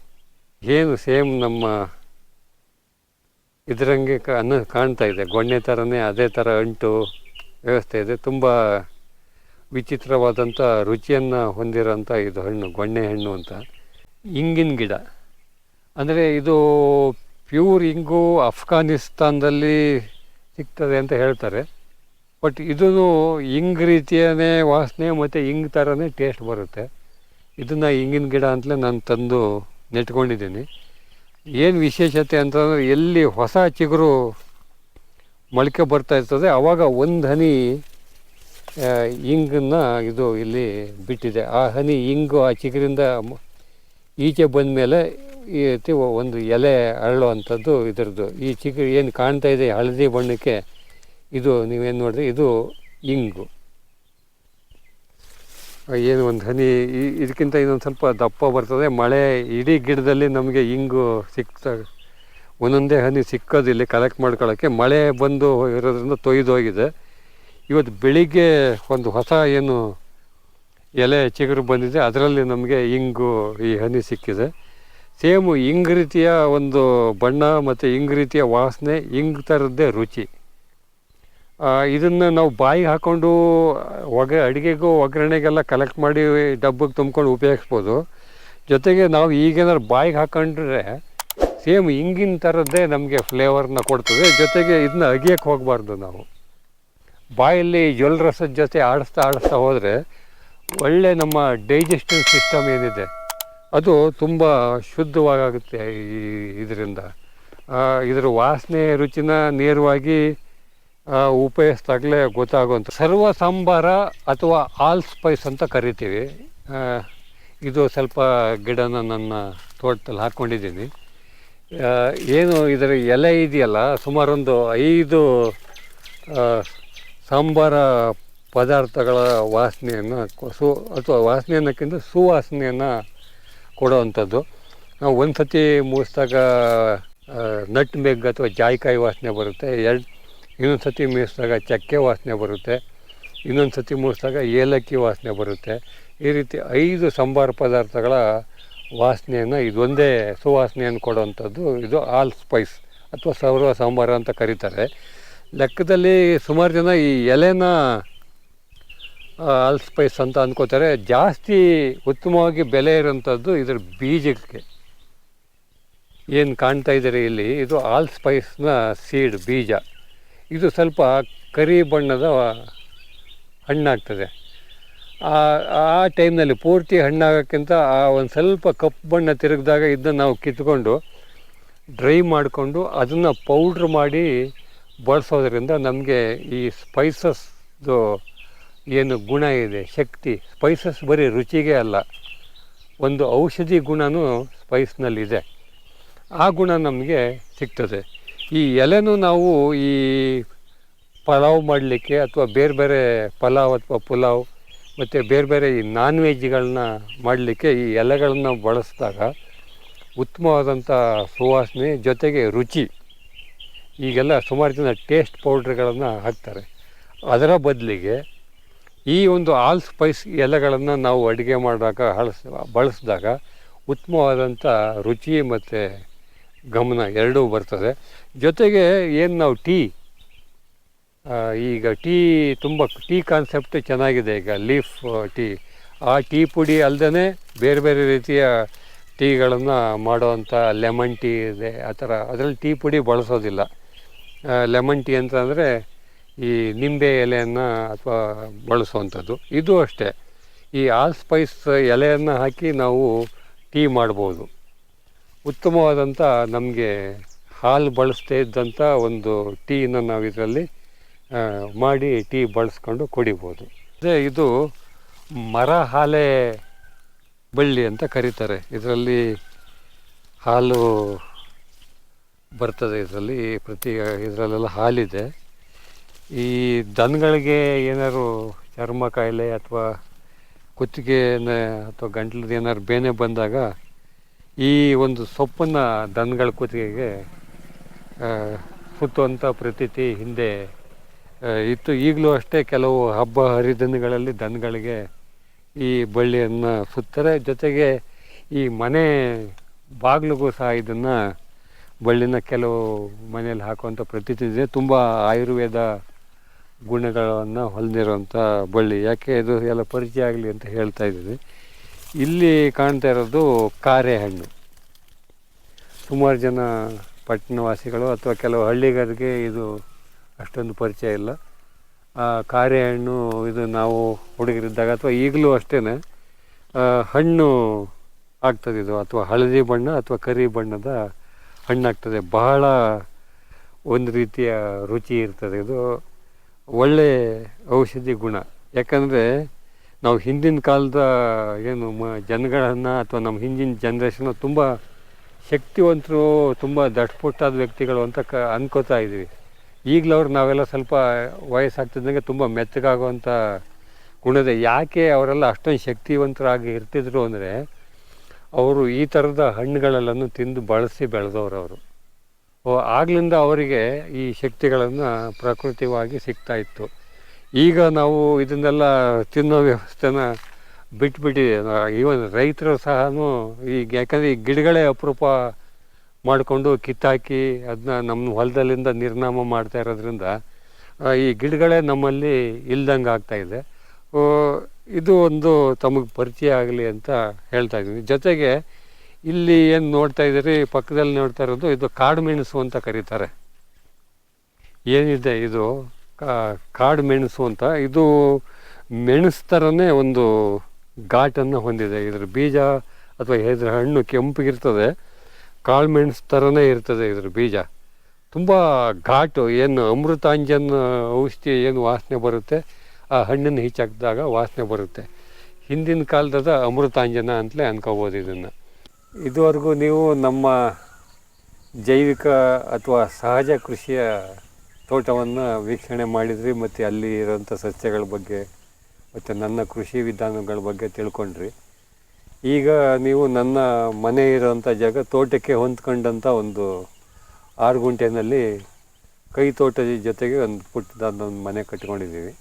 ಏನು ಸೇಮ್ ನಮ್ಮ ಇದರಂಗೆ ಅನ್ನ ಕಾಣ್ತಾ ಇದೆ. ಗೊಣ್ಣೆ ಥರನೇ ಅದೇ ಥರ ಅಂಟು ವ್ಯವಸ್ಥೆ ಇದೆ. ತುಂಬ ವಿಚಿತ್ರವಾದಂಥ ರುಚಿಯನ್ನು ಹೊಂದಿರೋಂಥ ಇದು ಹಣ್ಣು, ಗೊಣ್ಣೆ ಹಣ್ಣು ಅಂತ. ಇಂಗಿನ ಗಿಡ. ಅಂದರೆ ಇದು ಪ್ಯೂರ್ ಇಂಗು ಅಫ್ಘಾನಿಸ್ತಾನದಲ್ಲಿ ಸಿಗ್ತದೆ ಅಂತ ಹೇಳ್ತಾರೆ. ಬಟ್ ಇದೂ ಹಿಂಗ್ ರೀತಿಯೇ ವಾಸನೆ ಮತ್ತು ಇಂಗ್ ಥರನೇ ಟೇಸ್ಟ್ ಬರುತ್ತೆ. ಇದನ್ನು ಇಂಗಿನ ಗಿಡ ಅಂತಲೇ ನಾನು ತಂದು ನೆಟ್ಕೊಂಡಿದ್ದೀನಿ. ಏನು ವಿಶೇಷತೆ ಅಂತಂದರೆ ಎಲ್ಲಿ ಹೊಸ ಚಿಗುರು ಮೊಳಕೆ ಬರ್ತಾ ಇರ್ತದೆ ಆವಾಗ ಒಂದು ಹನಿ ಹಿಂಗನ್ನ ಇದು ಇಲ್ಲಿ ಬಿಟ್ಟಿದೆ. ಆ ಹನಿ ಇಂಗು ಆ ಚಿಗುರಿಂದ ಈಚೆ ಬಂದ ಮೇಲೆ ಈ ರೀತಿ ಒಂದು ಎಲೆ ಅರಳುವಂಥದ್ದು ಇದರದ್ದು. ಈ ಚಿಗುರು ಏನು ಕಾಣ್ತಾ ಇದೆ ಹಳದಿ ಬಣ್ಣಕ್ಕೆ ಇದು ನೀವೇನು ನೋಡಿದ್ರೆ ಇದು ಇಂಗು. ಏನು ಒಂದು ಹನಿ ಇದಕ್ಕಿಂತ ಇನ್ನೊಂದು ಸ್ವಲ್ಪ ದಪ್ಪ ಬರ್ತದೆ. ಮಳೆ ಇಡೀ ಗಿಡದಲ್ಲಿ ನಮಗೆ ಇಂಗು ಸಿಗ್ತಾ ಒಂದೊಂದೇ ಹನಿ ಸಿಕ್ಕೋದಿಲ್ಲ ಕಲೆಕ್ಟ್ ಮಾಡ್ಕೊಳ್ಳೋಕ್ಕೆ ಮಳೆ ಬಂದು ಇರೋದ್ರಿಂದ ತೊಯ್ದು ಹೋಗಿದೆ. ಇವತ್ತು ಬೆಳಿಗ್ಗೆ ಒಂದು ಹೊಸ ಏನು ಎಲೆ ಚಿಗುರು ಬಂದಿದೆ. ಅದರಲ್ಲಿ ನಮಗೆ ಇಂಗು, ಈ ಹನಿ ಸಿಕ್ಕಿದೆ. ಸೇಮು ಇಂಗ್ ರೀತಿಯ ಒಂದು ಬಣ್ಣ ಮತ್ತು ಇಂಗ್ ರೀತಿಯ ವಾಸನೆ, ಇಂಗ್ ಥರದ್ದೇ ರುಚಿ. ಇದನ್ನು ನಾವು ಬಾಯಿಗೆ ಹಾಕ್ಕೊಂಡು ಒಗ, ಅಡುಗೆಗೂ ಒಗ್ಗರಣೆಗೆಲ್ಲ ಕಲೆಕ್ಟ್ ಮಾಡಿ ಡಬ್ಬಕ್ಕೆ ತುಂಬ್ಕೊಂಡು ಉಪಯೋಗಿಸ್ಬೋದು. ಜೊತೆಗೆ ನಾವು ಈಗೇನಾದ್ರು ಬಾಯಿಗೆ ಹಾಕೊಂಡ್ರೆ, ಸೇಮ್ ಇಂಗಿನ ಥರದ್ದೇ ನಮಗೆ ಫ್ಲೇವರ್ನ ಕೊಡ್ತದೆ. ಜೊತೆಗೆ ಇದನ್ನ ಅಗಿಯಕ್ಕೆ ಹೋಗಬಾರ್ದು ನಾವು. ಬಾಯಲ್ಲಿ ಜೊಲ್ರಸದ ಜೊತೆ ಆಡಿಸ್ತಾ ಆಡಿಸ್ತಾ ಹೋದರೆ ಒಳ್ಳೆ ನಮ್ಮ ಡೈಜೆಸ್ಟಿವ್ ಸಿಸ್ಟಮ್ ಏನಿದೆ, ಅದು ತುಂಬ ಶುದ್ಧವಾಗುತ್ತೆ ಈ ಇದರಿಂದ. ಇದರ ವಾಸನೆ, ರುಚಿನ ನೇರವಾಗಿ ಉಪಯೋಗಿಸ್ದಾಗಲೇ ಗೊತ್ತಾಗುವಂಥ ಸರ್ವ ಸಾಂಬಾರ ಅಥವಾ ಆಲ್ ಸ್ಪೈಸ್ ಅಂತ ಕರಿತೀವಿ. ಇದು ಸ್ವಲ್ಪ ಗಿಡನ ನನ್ನ ತೋಟದಲ್ಲಿ ಹಾಕ್ಕೊಂಡಿದ್ದೀನಿ ಏನು ಇದರ ಎಲೆ ಇದೆಯಲ್ಲ, ಸುಮಾರೊಂದು ಐದು ಸಾಂಬಾರ ಪದಾರ್ಥಗಳ ವಾಸನೆಯನ್ನು ಸು, ಅಥವಾ ವಾಸನೆ ಅನ್ನೋಕ್ಕಿಂತ ಸುವಾಸನೆಯನ್ನು ಕೊಡೋವಂಥದ್ದು. ನಾವು ಒಂದು ಸತಿ ಮುಗಿಸ್ದಾಗ ನಟ್ ಮೆಗ್ ಅಥವಾ ಜಾಯಿಕಾಯಿ ವಾಸನೆ ಬರುತ್ತೆ. ಎರಡು ಇನ್ನೊಂದು ಸತಿ ಮೀಸಿದಾಗ ಚಕ್ಕೆ ವಾಸನೆ ಬರುತ್ತೆ ಇನ್ನೊಂದು ಸತಿ ಮೂಸಿದಾಗ ಏಲಕ್ಕಿ ವಾಸನೆ ಬರುತ್ತೆ. ಈ ರೀತಿ ಐದು ಸಂಬಾರ ಪದಾರ್ಥಗಳ ವಾಸನೆಯನ್ನು ಇದೊಂದೇ ಸುವಾಸನೆಯನ್ನು ಕೊಡುವಂಥದ್ದು ಇದು ಆಲ್ ಸ್ಪೈಸ್ ಅಥವಾ ಸರ್ವ ಸಾಂಬಾರು ಅಂತ ಕರೀತಾರೆ. ಲೆಕ್ಕದಲ್ಲಿ ಸುಮಾರು ಜನ ಈ ಎಲೆನ ಆಲ್ ಸ್ಪೈಸ್ ಅಂತ ಅಂದ್ಕೋತಾರೆ ಜಾಸ್ತಿ ಉತ್ತಮವಾಗಿ ಬೆಲೆ ಇರೋಂಥದ್ದು ಇದರ ಬೀಜಕ್ಕೆ. ಏನು ಕಾಣ್ತಾ ಇದ್ದೀರಿ ಇಲ್ಲಿ? ಇದು ಆಲ್ ಸ್ಪೈಸ್ನ ಸೀಡ್ ಬೀಜ. ಇದು ಸ್ವಲ್ಪ ಕರಿ ಬಣ್ಣದ ಹಣ್ಣಾಗ್ತದೆ. ಆ ಆ ಟೈಮ್ನಲ್ಲಿ ಪೂರ್ತಿ ಹಣ್ಣಾಗೋಕ್ಕಿಂತ ಆ ಒಂದು ಸ್ವಲ್ಪ ಕಪ್ಪು ಬಣ್ಣ ತಿರುಗಿದಾಗ ಇದನ್ನ ನಾವು ಕಿತ್ಕೊಂಡು ಡ್ರೈ ಮಾಡಿಕೊಂಡು ಅದನ್ನು ಪೌಡ್ರ್ ಮಾಡಿ ಬಳಸೋದ್ರಿಂದ ನಮಗೆ ಈ ಸ್ಪೈಸಸ್ದು ಏನು ಗುಣ ಇದೆ, ಶಕ್ತಿ. ಸ್ಪೈಸಸ್ ಬರೀ ರುಚಿಗೆ ಅಲ್ಲ, ಒಂದು ಔಷಧಿ ಗುಣನೂ ಸ್ಪೈಸ್ನಲ್ಲಿದೆ. ಆ ಗುಣ ನಮಗೆ ಸಿಗ್ತದೆ. ಈ ಎಲೆನೂ ನಾವು ಈ ಪಲಾವ್ ಮಾಡಲಿಕ್ಕೆ ಅಥವಾ ಬೇರೆ ಬೇರೆ ಪಲಾವ್ ಅಥವಾ ಪುಲಾವ್ ಮತ್ತು ಬೇರೆ ಬೇರೆ ಈ ನಾನ್ ವೆಜ್ಗಳನ್ನ ಮಾಡಲಿಕ್ಕೆ ಈ ಎಲೆಗಳನ್ನು ಬಳಸಿದಾಗ ಉತ್ತಮವಾದಂಥ ಸುವಾಸನೆ ಜೊತೆಗೆ ರುಚಿ. ಈಗೆಲ್ಲ ಸುಮಾರು ಜನ ಟೇಸ್ಟ್ ಪೌಡ್ರ್ಗಳನ್ನು ಹಾಕ್ತಾರೆ. ಅದರ ಬದಲಿಗೆ ಈ ಒಂದು ಆಲ್ ಸ್ಪೈಸ್ ಎಲೆಗಳನ್ನು ನಾವು ಅಡುಗೆ ಹಳಸ್ ಬಳಸಿದಾಗ ಉತ್ತಮವಾದಂಥ ರುಚಿ ಮತ್ತು ಗಮನ ಎರಡೂ ಬರ್ತದೆ. ಜೊತೆಗೆ ಏನು ನಾವು ಟೀ ಈಗ ಟೀ ತುಂಬ ಟೀ ಕಾನ್ಸೆಪ್ಟ್ ಚೆನ್ನಾಗಿದೆ ಈಗ, ಲೀಫ್ ಟೀ. ಆ ಟೀ ಪುಡಿ ಅಲ್ಲದೇ ಬೇರೆ ಬೇರೆ ರೀತಿಯ ಟೀಗಳನ್ನು ಮಾಡೋವಂಥ ಲೆಮನ್ ಟೀ ಇದೆ, ಆ ಥರ. ಅದರಲ್ಲಿ ಟೀ ಪುಡಿ ಬಳಸೋದಿಲ್ಲ. ಲೆಮನ್ ಟೀ ಅಂತಂದರೆ ಈ ನಿಂಬೆ ಎಲೆಯನ್ನು ಅಥವಾ ಬಳಸುವಂಥದ್ದು. ಇದು ಅಷ್ಟೇ. ಈ ಆಲ್ ಸ್ಪೈಸ್ ಎಲೆಯನ್ನು ಹಾಕಿ ನಾವು ಟೀ ಮಾಡ್ಬೋದು. ಉತ್ತಮವಾದಂಥ ನಮಗೆ ಹಾಲು ಬಳಸದೇ ಇದ್ದಂಥ ಒಂದು ಟೀನ ನಾವು ಇದರಲ್ಲಿ ಮಾಡಿ ಟೀ ಬಳಸ್ಕೊಂಡು ಕುಡಿಬೋದು. ಅದೇ ಇದು ಮರ ಹಾಲೆ ಬಳ್ಳಿ ಅಂತ ಕರೀತಾರೆ. ಇದರಲ್ಲಿ ಹಾಲು ಬರ್ತದೆ, ಇದರಲ್ಲಿ ಪ್ರತಿ ಇದರಲ್ಲೆಲ್ಲ ಹಾಲಿದೆ. ಈ ದನಗಳಿಗೆ ಏನಾದ್ರು ಚರ್ಮ ಕಾಯಿಲೆ ಅಥವಾ ಕುತ್ತಿಗೆ ಅಥವಾ ಗಂಟ್ಲದ ಏನಾದ್ರು ಬೇನೆ ಬಂದಾಗ ಈ ಒಂದು ಸೊಪ್ಪನ್ನು ದನಗಳ ಕುತ್ತಿಗೆಗೆ ಸುತ್ತುವಂಥ ಪ್ರತೀತಿ ಹಿಂದೆ ಇತ್ತು. ಈಗಲೂ ಅಷ್ಟೇ ಕೆಲವು ಹಬ್ಬ ಹರಿದಿನಗಳಲ್ಲಿ ದನಗಳಿಗೆ ಈ ಬಳ್ಳಿಯನ್ನು ಸುತ್ತಾರೆ. ಜೊತೆಗೆ ಈ ಮನೆ ಬಾಗಿಲಿಗೂ ಸಹ ಇದನ್ನು ಬಳ್ಳಿನ ಕೆಲವು ಮನೆಯಲ್ಲಿ ಹಾಕುವಂಥ ಪ್ರತೀತಿ ಇದೆ. ತುಂಬ ಆಯುರ್ವೇದ ಗುಣಗಳನ್ನು ಹೊಂದಿರುವಂಥ ಬಳ್ಳಿ. ಯಾಕೆ ಇದು ಎಲ್ಲ ಪರಿಚಯ ಆಗಲಿ ಅಂತ ಹೇಳ್ತಾ ಇದ್ದೀನಿ. ಇಲ್ಲಿ ಕಾಣ್ತಾ ಇರೋದು ಕಾರೆ ಹಣ್ಣು ಸುಮಾರು ಜನ ಪಟ್ಟಣವಾಸಿಗಳು ಅಥವಾ ಕೆಲವು ಹಳ್ಳಿಗರಿಗೆ ಇದು ಅಷ್ಟೊಂದು ಪರಿಚಯ ಇಲ್ಲ. ಆ ಕಾರೆ ಹಣ್ಣು ಇದು ನಾವು ಹುಡುಗರಿದ್ದಾಗ ಅಥವಾ ಈಗಲೂ ಅಷ್ಟೇ ಹಣ್ಣು ಆಗ್ತದೆ ಇದು, ಅಥವಾ ಹಳದಿ ಬಣ್ಣ ಅಥವಾ ಕರಿ ಬಣ್ಣದ ಹಣ್ಣಾಗ್ತದೆ ಬಹಳ ಒಂದು ರೀತಿಯ ರುಚಿ ಇರ್ತದೆ. ಇದು ಒಳ್ಳೆಯ ಔಷಧಿ ಗುಣ. ಯಾಕಂದರೆ ನಾವು ಹಿಂದಿನ ಕಾಲದ ಏನು ಮ, ಜನಗಳನ್ನು ಅಥವಾ ನಮ್ಮ ಹಿಂದಿನ ಜನ್ರೇಷನ್ ತುಂಬ ಶಕ್ತಿವಂತರು, ತುಂಬ ದಟ್ಟಪುಟ್ಟಾದ ವ್ಯಕ್ತಿಗಳು ಅಂತ ಕ, ಅನ್ಕೋತಾ ಇದ್ದೀವಿ ಈಗಲವ್ರು ನಾವೆಲ್ಲ ಸ್ವಲ್ಪ ವಯಸ್ಸಾಗ್ತಿದ್ದಂಗೆ ತುಂಬ ಮೆತ್ತಗಾಗುವಂಥ ಗುಣದ ಯಾಕೆ ಅವರೆಲ್ಲ ಅಷ್ಟೊಂದು ಶಕ್ತಿವಂತರಾಗಿ ಇರ್ತಿದ್ರು ಅಂದರೆ ಅವರು ಈ ಥರದ ಹಣ್ಣುಗಳೆಲ್ಲನೂ ತಿಂದು ಬಳಸಿ ಬೆಳೆದವರು ಅವರು. ಆಗ್ಲಿಂದ ಅವರಿಗೆ ಈ ಶಕ್ತಿಗಳನ್ನು ಪ್ರಕೃತಿವಾಗಿ ಸಿಗ್ತಾ ಇತ್ತು. ಈಗ ನಾವು ಇದನ್ನೆಲ್ಲ ತಿನ್ನೋ ವ್ಯವಸ್ಥೆನ ಬಿಟ್ಬಿಟ್ಟಿದೆ. ಈವನ್ ರೈತರು ಸಹ ಈಗ ಯಾಕಂದರೆ ಈ ಗಿಡಗಳೇ ಅಪರೂಪ ಮಾಡಿಕೊಂಡು ಕಿತ್ತಾಕಿ ಅದನ್ನ ನಮ್ಮ ಹೊಲದಲ್ಲಿಂದ ನಿರ್ನಾಮ ಮಾಡ್ತಾ ಇರೋದ್ರಿಂದ ಈ ಗಿಡಗಳೇ ನಮ್ಮಲ್ಲಿ ಇಲ್ದಂಗೆ ಇದೆ. ಇದು ಒಂದು ತಮಗೆ ಪರಿಚಯ ಆಗಲಿ ಅಂತ ಹೇಳ್ತಾ ಇದ್ದೀನಿ. ಜೊತೆಗೆ ಇಲ್ಲಿ ಏನು ನೋಡ್ತಾ ಇದ್ದೀರಿ, ಪಕ್ಕದಲ್ಲಿ ನೋಡ್ತಾ ಇರೋದು ಇದು ಕಾಡು ಮೆಣಸು ಅಂತ ಕರೀತಾರೆ. ಏನಿದೆ ಇದು? ಕಾಡು ಮೆಣಸು ಅಂತ, ಇದು ಮೆಣಸು ಥರನೇ ಒಂದು ಘಾಟನ್ನು ಹೊಂದಿದೆ. ಇದ್ರ ಬೀಜ ಅಥವಾ ಇದ್ರ ಹಣ್ಣು ಕೆಂಪಗಿರ್ತದೆ, ಕಾಳು ಮೆಣಸು ಥರನೇ ಇರ್ತದೆ ಇದ್ರ ಬೀಜ. ತುಂಬ ಘಾಟು, ಏನು ಅಮೃತಾಂಜನ್ ಔಷಧಿ ಏನು ವಾಸನೆ ಬರುತ್ತೆ, ಆ ಹಣ್ಣನ್ನು ಹಿಚ್ಚಾಕಿದಾಗ ವಾಸನೆ ಬರುತ್ತೆ. ಹಿಂದಿನ ಕಾಲದ ಅಮೃತಾಂಜನ ಅಂತಲೇ ಅನ್ಕೋಬೋದು ಇದನ್ನು. ಇದುವರೆಗೂ ನೀವು ನಮ್ಮ ಜೈವಿಕ ಅಥವಾ ಸಹಜ ಕೃಷಿಯ ತೋಟವನ್ನು ವೀಕ್ಷಣೆ ಮಾಡಿದ್ರಿ ಮತ್ತು ಅಲ್ಲಿ ಇರೋಂಥ ಸಸ್ಯಗಳ ಬಗ್ಗೆ ಮತ್ತು ನನ್ನ ಕೃಷಿ ವಿಧಾನಗಳ ಬಗ್ಗೆ ತಿಳ್ಕೊಂಡ್ರಿ. ಈಗ ನೀವು ನನ್ನ ಮನೆ ಇರೋಂಥ ಜಾಗ ತೋಟಕ್ಕೆ ಹೊಂದ್ಕೊಂಡಂಥ ಒಂದು ಆರು ಗುಂಟೆನಲ್ಲಿ ಕೈ ತೋಟದ ಜೊತೆಗೆ ಒಂದು ಪುಟ್ಟದಾದ ಒಂದು ಮನೆ ಕಟ್ಕೊಂಡಿದ್ದೀವಿ.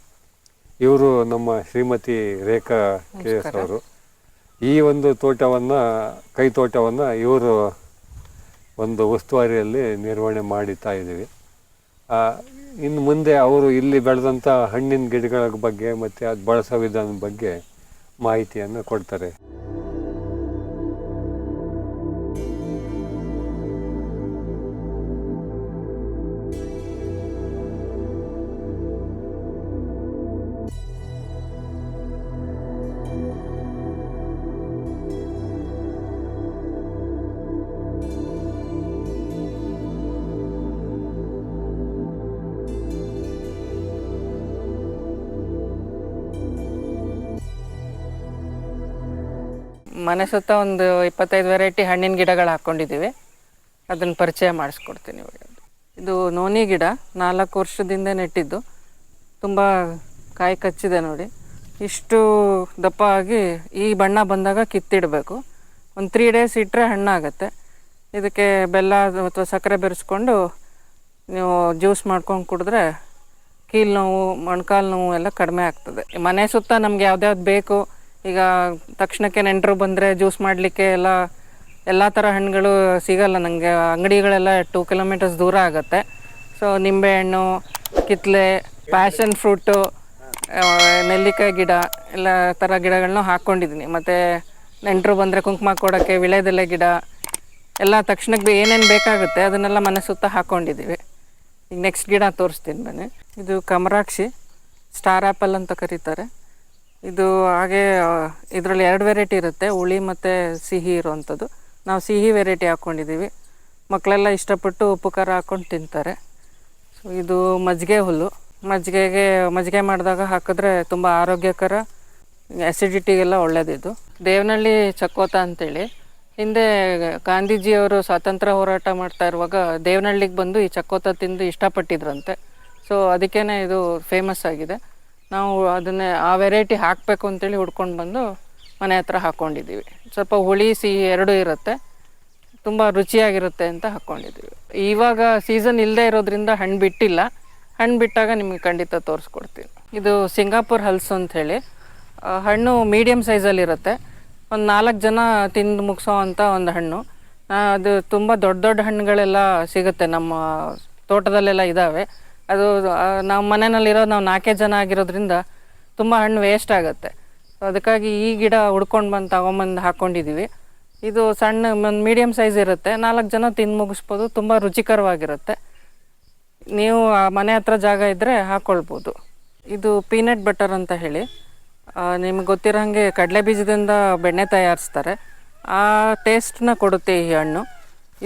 ಇವರು ನಮ್ಮ ಶ್ರೀಮತಿ ರೇಖಾ ಕೆ ಎಸ್ ಅವರು. ಈ ಒಂದು ತೋಟವನ್ನು ಕೈ ತೋಟವನ್ನು ಇವರು ಒಂದು ಉಸ್ತುವಾರಿಯಲ್ಲಿ ನಿರ್ವಹಣೆ ಮಾಡುತ್ತಾ ಇದ್ದೀವಿ. ಇನ್ನು ಮುಂದೆ ಅವರು ಇಲ್ಲಿ ಬೆಳೆದಂಥ ಹಣ್ಣಿನ ಗಿಡಗಳ ಬಗ್ಗೆ ಮತ್ತು ಅದು ಬಳಸೋ ವಿಧಾನದ ಬಗ್ಗೆ ಮಾಹಿತಿಯನ್ನು ಕೊಡ್ತಾರೆ.
ಮನೆ ಸುತ್ತ ಒಂದು ಇಪ್ಪತ್ತೈದು ವೆರೈಟಿ ಹಣ್ಣಿನ ಗಿಡಗಳು ಹಾಕ್ಕೊಂಡಿದ್ದೀವಿ. ಅದನ್ನು ಪರಿಚಯ ಮಾಡಿಸ್ಕೊಡ್ತೀನಿ ಇದು ನೋನಿ ಗಿಡ, ನಾಲ್ಕು ವರ್ಷದಿಂದ ನೆಟ್ಟಿದ್ದು. ತುಂಬ ಕಾಯಿ ಕಚ್ಚಿದೆ ನೋಡಿ. ಇಷ್ಟು ದಪ್ಪ ಆಗಿ ಈ ಬಣ್ಣ ಬಂದಾಗ ಕಿತ್ತಿಡಬೇಕು. ಒಂದು ತ್ರೀ ಡೇಸ್ ಇಟ್ಟರೆ ಹಣ್ಣಾಗತ್ತೆ. ಇದಕ್ಕೆ ಬೆಲ್ಲ ಅಥವಾ ಸಕ್ಕರೆ ಬೆರೆಸ್ಕೊಂಡು ನೀವು ಜ್ಯೂಸ್ ಮಾಡ್ಕೊಂಡು ಕುಡಿದ್ರೆ ಕೀಲು ನೋವು ಮೊಣಕಾಲು ನೋವು ಎಲ್ಲ ಕಡಿಮೆ ಆಗ್ತದೆ. ಮನೆ ಸುತ್ತ ನಮ್ಗೆ ಯಾವ್ದ್ಯಾವ್ದು ಬೇಕು ಈಗ ತಕ್ಷಣಕ್ಕೆ ನೆಂಟರು ಬಂದರೆ ಜ್ಯೂಸ್ ಮಾಡಲಿಕ್ಕೆ ಎಲ್ಲ ಎಲ್ಲ ಥರ ಹಣ್ಣುಗಳು ಸಿಗಲ್ಲ ನನಗೆ ಅಂಗಡಿಗಳೆಲ್ಲ ಟೂ ಕಿಲೋಮೀಟರ್ಸ್ ದೂರ ಆಗುತ್ತೆ. ಸೊ ನಿಂಬೆಹಣ್ಣು, ಕಿತ್ಲೆ ಪ್ಯಾಷನ್ ಫ್ರೂಟು ನೆಲ್ಲಿಕಾಯಿ ಗಿಡ, ಎಲ್ಲ ಥರ ಗಿಡಗಳನ್ನೂ ಹಾಕ್ಕೊಂಡಿದ್ದೀನಿ ಮತ್ತು ನೆಂಟರು ಬಂದರೆ ಕುಂಕುಮ ಕೊಡೋಕ್ಕೆ, ವಿಳೆದೆಲೆ ಗಿಡ, ಎಲ್ಲ ತಕ್ಷಣಕ್ಕೆ ಏನೇನು ಬೇಕಾಗುತ್ತೆ ಅದನ್ನೆಲ್ಲ ಮನೆ ಸುತ್ತ ಹಾಕ್ಕೊಂಡಿದ್ದೀವಿ ಈಗ ನೆಕ್ಸ್ಟ್ ಗಿಡ ತೋರಿಸ್ತೀನಿ ಬನ್ನಿ. ಇದು ಕಮರಾಕ್ಷಿ ಸ್ಟಾರ್ ಆ್ಯಪಲ್ ಅಂತ ಕರೀತಾರೆ. ಇದು ಹಾಗೆ ಇದರಲ್ಲಿ ಎರಡು ವೆರೈಟಿ ಇರುತ್ತೆ. ಹುಳಿ ಮತ್ತು ಸಿಹಿ ಇರುವಂಥದ್ದು. ನಾವು ಸಿಹಿ ವೆರೈಟಿ ಹಾಕ್ಕೊಂಡಿದ್ದೀವಿ ಮಕ್ಕಳೆಲ್ಲ ಇಷ್ಟಪಟ್ಟು ಉಪ್ಪು ಖಾರ ಹಾಕ್ಕೊಂಡು ತಿಂತಾರೆ. ಸೊ ಇದು ಮಜ್ಜಿಗೆ ಹುಲ್ಲು. ಮಜ್ಜಿಗೆಗೆ, ಮಜ್ಜಿಗೆ ಮಾಡಿದಾಗ ಹಾಕಿದ್ರೆ ತುಂಬ ಆರೋಗ್ಯಕರ ಆ್ಯಸಿಡಿಟಿಗೆಲ್ಲ ಒಳ್ಳೆಯದಿದು ದೇವನಹಳ್ಳಿ ಚಕೋತ ಅಂತೇಳಿ. ಹಿಂದೆ ಗಾಂಧೀಜಿಯವರು ಸ್ವಾತಂತ್ರ್ಯ ಹೋರಾಟ ಮಾಡ್ತಾ ಇರುವಾಗ ದೇವನಹಳ್ಳಿಗೆ ಬಂದು ಈ ಚಕ್ಕೋತ ತಿಂದು ಇಷ್ಟಪಟ್ಟಿದ್ರಂತೆ. ಸೊ ಅದಕ್ಕೇ ಇದು ಫೇಮಸ್ ಆಗಿದೆ. ನಾವು ಅದನ್ನೇ ಆ ವೆರೈಟಿ ಹಾಕಬೇಕು ಅಂತೇಳಿ ಹುಡ್ಕೊಂಡು ಬಂದು ಮನೆ ಹತ್ರ ಹಾಕ್ಕೊಂಡಿದ್ದೀವಿ ಸ್ವಲ್ಪ ಹುಳಿ ಸಿಹಿ ಎರಡೂ ಇರುತ್ತೆ. ತುಂಬ ರುಚಿಯಾಗಿರುತ್ತೆ ಅಂತ ಹಾಕ್ಕೊಂಡಿದ್ದೀವಿ ಇವಾಗ ಸೀಸನ್ ಇಲ್ಲದೆ ಇರೋದ್ರಿಂದ ಹಣ್ಣು ಬಿಟ್ಟಿಲ್ಲ. ಹಣ್ಣು ಬಿಟ್ಟಾಗ ನಿಮಗೆ ಖಂಡಿತ ತೋರಿಸ್ಕೊಡ್ತೀನಿ. ಇದು ಸಿಂಗಾಪುರ್ ಹಲ್ಸು ಆ, ಹಣ್ಣು ಮೀಡಿಯಮ್ ಸೈಜಲ್ಲಿರುತ್ತೆ ಒಂದು ನಾಲ್ಕು ಜನ ತಿಂದು ಮುಗಿಸೋ ಅಂಥ ಒಂದು ಹಣ್ಣು. ಅದು ತುಂಬ ದೊಡ್ಡ ದೊಡ್ಡ ಹಣ್ಣುಗಳೆಲ್ಲ ಸಿಗುತ್ತೆ ನಮ್ಮ ತೋಟದಲ್ಲೆಲ್ಲ ಇದ್ದಾವೆ ಅದು ನಾವು ಮನೆಯಲ್ಲಿರೋ ನಾವು ನಾಲ್ಕೇ ಜನ ಆಗಿರೋದ್ರಿಂದ ತುಂಬ ಹಣ್ಣು ವೇಸ್ಟ್ ಆಗುತ್ತೆ. ಸೊ ಅದಕ್ಕಾಗಿ ಈ ಗಿಡ ಹುಡ್ಕೊಂಡು ಬಂದು, ತಗೊಂಬಂದು ಹಾಕ್ಕೊಂಡಿದ್ದೀವಿ ಇದು ಸಣ್ಣ, ಒಂದು ಮೀಡಿಯಮ್ ಸೈಜ್ ಇರುತ್ತೆ. ನಾಲ್ಕು ಜನ ತಿಂದು ಮುಗಿಸ್ಬೋದು. ತುಂಬ ರುಚಿಕರವಾಗಿರುತ್ತೆ. ನೀವು ಆ ಮನೆ ಹತ್ರ ಜಾಗ ಇದ್ದರೆ ಹಾಕ್ಕೊಳ್ಬೋದು ಇದು ಪೀನಟ್ ಬಟರ್ ಅಂತ ಹೇಳಿ. ನಿಮ್ಗೆ ಗೊತ್ತಿರೋ ಹಾಗೆ ಕಡಲೆ ಬೀಜದಿಂದ ಬೆಣ್ಣೆ ತಯಾರಿಸ್ತಾರೆ. ಆ ಟೇಸ್ಟ್ನ ಕೊಡುತ್ತೆ ಈ ಹಣ್ಣು.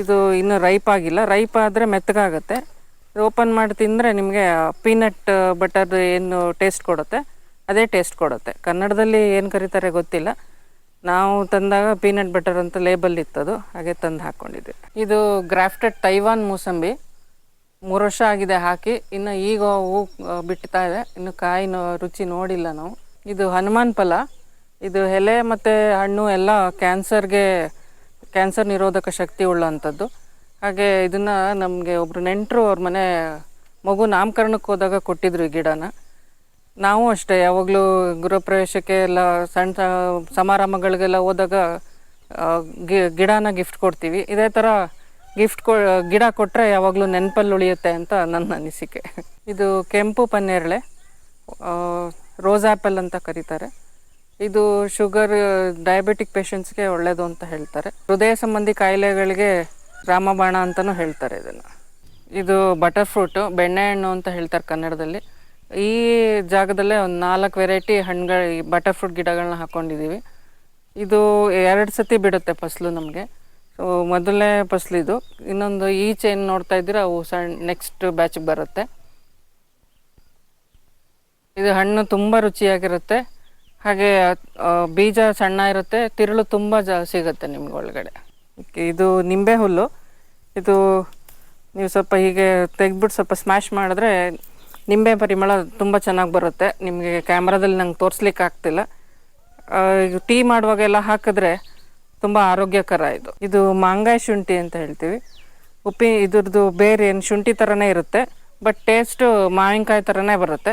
ಇದು ಇನ್ನೂ ರೈಪ್ ಆಗಿಲ್ಲ. ರೈಪ್ ಆದರೆ ಮೆತ್ತಗಾಗುತ್ತೆ. ಓಪನ್ ಮಾಡಿ ತಿಂದರೆ ನಿಮಗೆ ಪೀನಟ್ ಬಟರ್ ಏನು ಟೇಸ್ಟ್ ಕೊಡುತ್ತೆ, ಅದೇ ಟೇಸ್ಟ್ ಕೊಡುತ್ತೆ. ಕನ್ನಡದಲ್ಲಿ ಏನು ಕರೀತಾರೆ ಗೊತ್ತಿಲ್ಲ. ನಾವು ತಂದಾಗ ಪೀನಟ್ ಬಟರ್ ಅಂತ ಲೇಬಲ್ ಇತ್ತದು, ಹಾಗೆ ತಂದು ಹಾಕ್ಕೊಂಡಿದ್ದೆ ಇದು ಗ್ರಾಫ್ಟೆಡ್ ತೈವಾನ್ ಮೂಸಂಬಿ, ಮೂರು ವರ್ಷ ಆಗಿದೆ ಹಾಕಿ, ಇನ್ನು ಈಗ ಹೂ ಬಿಡ್ತಾ ಇದೆ. ಇನ್ನು ಕಾಯಿ ರುಚಿ ನೋಡಿಲ್ಲ ನಾವು. ಇದು ಹನುಮಾನ್ ಫಲ. ಇದು ಎಲೆ ಮತ್ತು ಹಣ್ಣು ಎಲ್ಲ ಕ್ಯಾನ್ಸರ್ಗೆ ಕ್ಯಾನ್ಸರ್ ನಿರೋಧಕ ಶಕ್ತಿ ಉಳ್ಳಂಥದ್ದು. ಹಾಗೆ ಇದನ್ನು ನಮಗೆ ಒಬ್ಬರು ನೆಂಟರು ಅವ್ರ ಮನೆ ಮಗು ನಾಮಕರಣಕ್ಕೆ ಹೋದಾಗ ಕೊಟ್ಟಿದ್ರು ಈ ಗಿಡನ. ನಾವು ಅಷ್ಟೇ, ಯಾವಾಗಲೂ ಗೃಹಪ್ರವೇಶಕ್ಕೆ ಎಲ್ಲ ಸಣ್ಣ ಸಮಾರಂಭಗಳಿಗೆಲ್ಲ ಹೋದಾಗ ಗಿಡನ ಗಿಫ್ಟ್ ಕೊಡ್ತೀವಿ. ಇದೇ ಥರ ಗಿಫ್ಟ್ ಕೊ, ಗಿಡ ಕೊಟ್ಟರೆ ಯಾವಾಗಲೂ ನೆನಪಲ್ಲಿ ಉಳಿಯುತ್ತೆ ಅಂತ ನನ್ನ ಅನಿಸಿಕೆ. ಇದು ಕೆಂಪು ಪನ್ನೇರಳೆ ರೋಸ್ ಆ್ಯಪಲ್ ಅಂತ ಕರೀತಾರೆ. ಇದು ಶುಗರ್, ಡಯಾಬಿಟಿಕ್ ಪೇಷಂಟ್ಸ್ಗೆ ಒಳ್ಳೆಯದು ಅಂತ ಹೇಳ್ತಾರೆ. ಹೃದಯ ಸಂಬಂಧಿ ಕಾಯಿಲೆಗಳಿಗೆ ರಾಮಬಾಣ ಅಂತಲೂ ಹೇಳ್ತಾರೆ ಇದನ್ನು. ಇದು ಬಟರ್ ಬೆಣ್ಣೆ ಬೆಣ್ಣೆಹಣ್ಣು ಅಂತ ಹೇಳ್ತಾರೆ ಕನ್ನಡದಲ್ಲಿ. ಈ ಜಾಗದಲ್ಲೇ ಒಂದು ನಾಲ್ಕು ವೆರೈಟಿ ಹಣ್ಣುಗಳು ಬಟರ್ ಫ್ರೂಟ್ ಗಿಡಗಳನ್ನ ಹಾಕ್ಕೊಂಡಿದ್ದೀವಿ ಇದು ಎರಡು ಸತಿ ಬಿಡುತ್ತೆ ಫಸಲು ನಮಗೆ. ಸೊ ಮೊದಲನೇ ಫಸಲು ಇದು. ಇನ್ನೊಂದು ಈಚೆ ಏನು ನೋಡ್ತಾ ಇದ್ದೀರಾ, ಅವು ಸಣ್ಣ ನೆಕ್ಸ್ಟ್ ಬ್ಯಾಚ್ ಬರುತ್ತೆ. ಇದು ಹಣ್ಣು ತುಂಬ ರುಚಿಯಾಗಿರುತ್ತೆ. ಹಾಗೆ ಬೀಜ ಸಣ್ಣ ಇರುತ್ತೆ, ತಿರುಳು ತುಂಬ ಜ, ಸಿಗುತ್ತೆ ನಿಮ್ಗೆ ಒಳಗಡೆ. ಇದು ನಿಂಬೆ ಹುಲ್ಲು. ಇದು ನೀವು ಸ್ವಲ್ಪ ಹೀಗೆ ತೆಗೆದ್ಬಿಟ್ಟು ಸ್ವಲ್ಪ ಸ್ಮ್ಯಾಶ್ ಮಾಡಿದ್ರೆ ನಿಂಬೆ ಪರಿಮಳ ತುಂಬ ಚೆನ್ನಾಗಿ ಬರುತ್ತೆ. ನಿಮಗೆ ಕ್ಯಾಮ್ರಾದಲ್ಲಿ ನಂಗೆ ತೋರಿಸ್ಲಿಕ್ಕೆ ಆಗ್ತಿಲ್ಲ. ಈಗ ಟೀ ಮಾಡುವಾಗೆಲ್ಲ ಹಾಕಿದ್ರೆ ತುಂಬ ಆರೋಗ್ಯಕರ ಇದು. ಇದು ಮಾಂಗಾಯಿ ಶುಂಠಿ ಅಂತ ಹೇಳ್ತೀವಿ. ಉಪ್ಪಿ, ಇದ್ರದ್ದು ಬೇರೆ ಏನು ಶುಂಠಿ ಥರನೇ ಇರುತ್ತೆ, ಬಟ್ ಟೇಸ್ಟು ಮಾವಿನಕಾಯಿ ಥರನೇ ಬರುತ್ತೆ.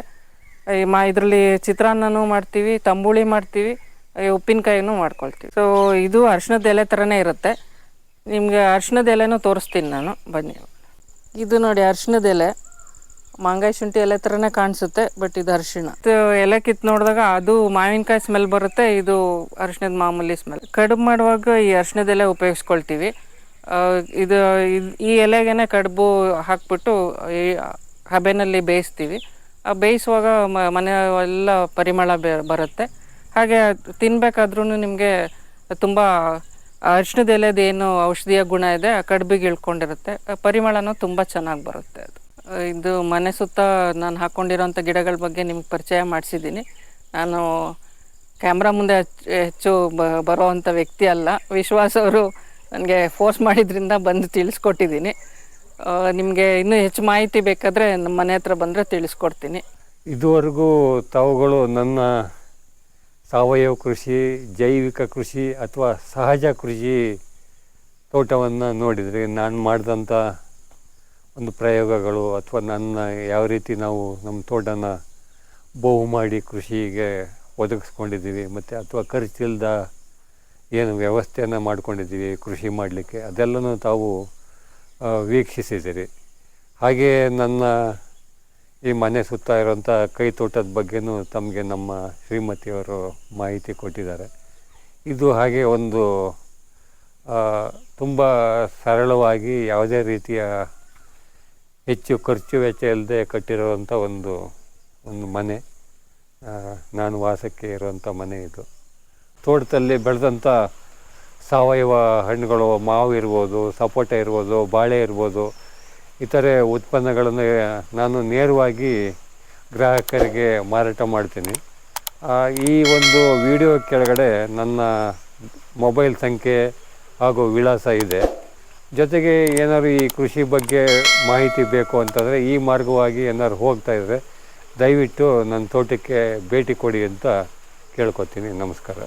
ಈ ಮಾ, ಇದರಲ್ಲಿ ಚಿತ್ರಾನ್ನನೂ ಮಾಡ್ತೀವಿ, ತಂಬುಳಿ ಮಾಡ್ತೀವಿ ಉಪ್ಪಿನಕಾಯಿನೂ ಮಾಡ್ಕೊಳ್ತೀವಿ. ಸೊ ಇದು ಅರ್ಶಿಣದ ಎಲೆ ಥರನೇ ಇರುತ್ತೆ. ನಿಮಗೆ ಅರ್ಶಿಣದ ಎಲೆನೂ ತೋರಿಸ್ತೀನಿ ನಾನು. ಬನ್ನಿ. ಇದು ನೋಡಿ ಅರ್ಶಿಣದ ಎಲೆ. ಮಾಂಗಾಯಿ ಶುಂಠಿ ಎಲೆ ಥರನೇ ಕಾಣಿಸುತ್ತೆ, ಬಟ್ ಇದು ಅರಿಶಿಣ. ಎಲೆ ಕಿತ್ತು ನೋಡಿದಾಗ ಅದು ಮಾವಿನಕಾಯಿ ಸ್ಮೆಲ್ ಬರುತ್ತೆ, ಇದು ಅರಿಶಿಣದ ಮಾಮೂಲಿ ಸ್ಮೆಲ್ ಕಡುಬು ಮಾಡುವಾಗ ಈ ಅರಿಶಿಣದ ಎಲೆ ಉಪಯೋಗಿಸ್ಕೊಳ್ತೀವಿ. ಇದು ಈ ಎಲೆಗೇನೆ ಕಡುಬು ಹಾಕ್ಬಿಟ್ಟು, ಈ ಹಬೆನಲ್ಲಿ ಬೇಯಿಸ್ತೀವಿ. ಬೇಯಿಸುವಾಗ ಮನೆ ಎಲ್ಲ ಪರಿಮಳ ಬರುತ್ತೆ. ಹಾಗೆ ತಿನ್ನಬೇಕಾದ್ರೂ ನಿಮಗೆ ತುಂಬ ಅರಿಶಿಣದ ಎಲೆದೇನು ಔಷಧೀಯ ಗುಣ ಇದೆ, ಆ ಕಡ್ಬಿಗೆ ಇಳ್ಕೊಂಡಿರುತ್ತೆ. ಪರಿಮಳನೂ ತುಂಬ ಚೆನ್ನಾಗಿ ಬರುತ್ತೆ ಅದು. ಇದು ಮನೆ ಸುತ್ತ ನಾನು ಹಾಕ್ಕೊಂಡಿರೋಂಥ ಗಿಡಗಳ ಬಗ್ಗೆ ನಿಮ್ಗೆ ಪರಿಚಯ ಮಾಡಿಸಿದ್ದೀನಿ ನಾನು ಕ್ಯಾಮ್ರಾ ಮುಂದೆ ಹೆಚ್ಚು ಹೆಚ್ಚು ಬ ಬರೋವಂಥ ವ್ಯಕ್ತಿ ಅಲ್ಲ. ವಿಶ್ವಾಸ ಅವರು ನನಗೆ ಫೋರ್ಸ್ ಮಾಡಿದ್ರಿಂದ ಬಂದು ತಿಳಿಸ್ಕೊಟ್ಟಿದ್ದೀನಿ ನಿಮಗೆ ಇನ್ನೂ ಹೆಚ್ಚು ಮಾಹಿತಿ ಬೇಕಾದರೆ ನಮ್ಮ ಮನೆ ಹತ್ರ ಬಂದರೆ ತಿಳಿಸ್ಕೊಡ್ತೀನಿ.
ಇದುವರೆಗೂ ತಾವುಗಳು ನನ್ನ ಸಾವಯವ ಕೃಷಿ, ಜೈವಿಕ ಕೃಷಿ ಅಥವಾ ಸಹಜ ಕೃಷಿ ತೋಟವನ್ನು ನೋಡಿದರೆ ನಾನು ಮಾಡಿದಂಥ ಒಂದು ಪ್ರಯೋಗಗಳು ಅಥವಾ ನನ್ನ ಯಾವ ರೀತಿ ನಾವು ನಮ್ಮ ತೋಟನ ಬಹು ಮಾಡಿ ಕೃಷಿಗೆ ಒದಗಿಸ್ಕೊಂಡಿದ್ದೀವಿ ಮತ್ತು ಅಥವಾ ಖರ್ಚಿಲ್ದ ಏನು ವ್ಯವಸ್ಥೆಯನ್ನು ಮಾಡ್ಕೊಂಡಿದ್ದೀವಿ ಕೃಷಿ ಮಾಡಲಿಕ್ಕೆ ಅದೆಲ್ಲನೂ ತಾವು ವೀಕ್ಷಿಸಿದ್ದೀರಿ. ಹಾಗೆ ನನ್ನ ಈ ಮನೆ ಸುತ್ತ ಇರುವಂಥ ಕೈ ತೋಟದ ಬಗ್ಗೆನೂ ತಮಗೆ ನಮ್ಮ ಶ್ರೀಮತಿಯವರು ಮಾಹಿತಿ ಕೊಟ್ಟಿದ್ದಾರೆ. ಇದು ಹಾಗೆ ಒಂದು ತುಂಬ ಸರಳವಾಗಿ ಯಾವುದೇ ರೀತಿಯ ಹೆಚ್ಚು ಖರ್ಚು ವೆಚ್ಚ ಇಲ್ಲದೆ ಕಟ್ಟಿರುವಂಥ ಒಂದು ಒಂದು ಮನೆ ನಾನು ವಾಸಕ್ಕೆ ಇರುವಂಥ ಮನೆ ಇದು. ತೋಟದಲ್ಲಿ ಬೆಳೆದಂಥ ಸಾವಯವ ಹಣ್ಣುಗಳು, ಮಾವು ಇರ್ಬೋದು, ಸಪೋಟ ಇರ್ಬೋದು, ಬಾಳೆ ಇರ್ಬೋದು ಇತರೆ ಉತ್ಪನ್ನಗಳನ್ನು ನಾನು ನೇರವಾಗಿ ಗ್ರಾಹಕರಿಗೆ ಮಾರಾಟ ಮಾಡ್ತೀನಿ. ಈ ಒಂದು ವಿಡಿಯೋ ಕೆಳಗಡೆ ನನ್ನ ಮೊಬೈಲ್ ಸಂಖ್ಯೆ ಹಾಗೂ ವಿಳಾಸ ಇದೆ. ಜೊತೆಗೆ ಏನಾದ್ರು ಈ ಕೃಷಿ ಬಗ್ಗೆ ಮಾಹಿತಿ ಬೇಕು ಅಂತಂದರೆ ಈ ಮಾರ್ಗವಾಗಿ ಏನಾದ್ರು ಹೋಗ್ತಾ ಇದ್ದರೆ ದಯವಿಟ್ಟು ನನ್ನ ತೋಟಕ್ಕೆ ಭೇಟಿ ಕೊಡಿ ಅಂತ ಕೇಳ್ಕೊತೀನಿ. ನಮಸ್ಕಾರ.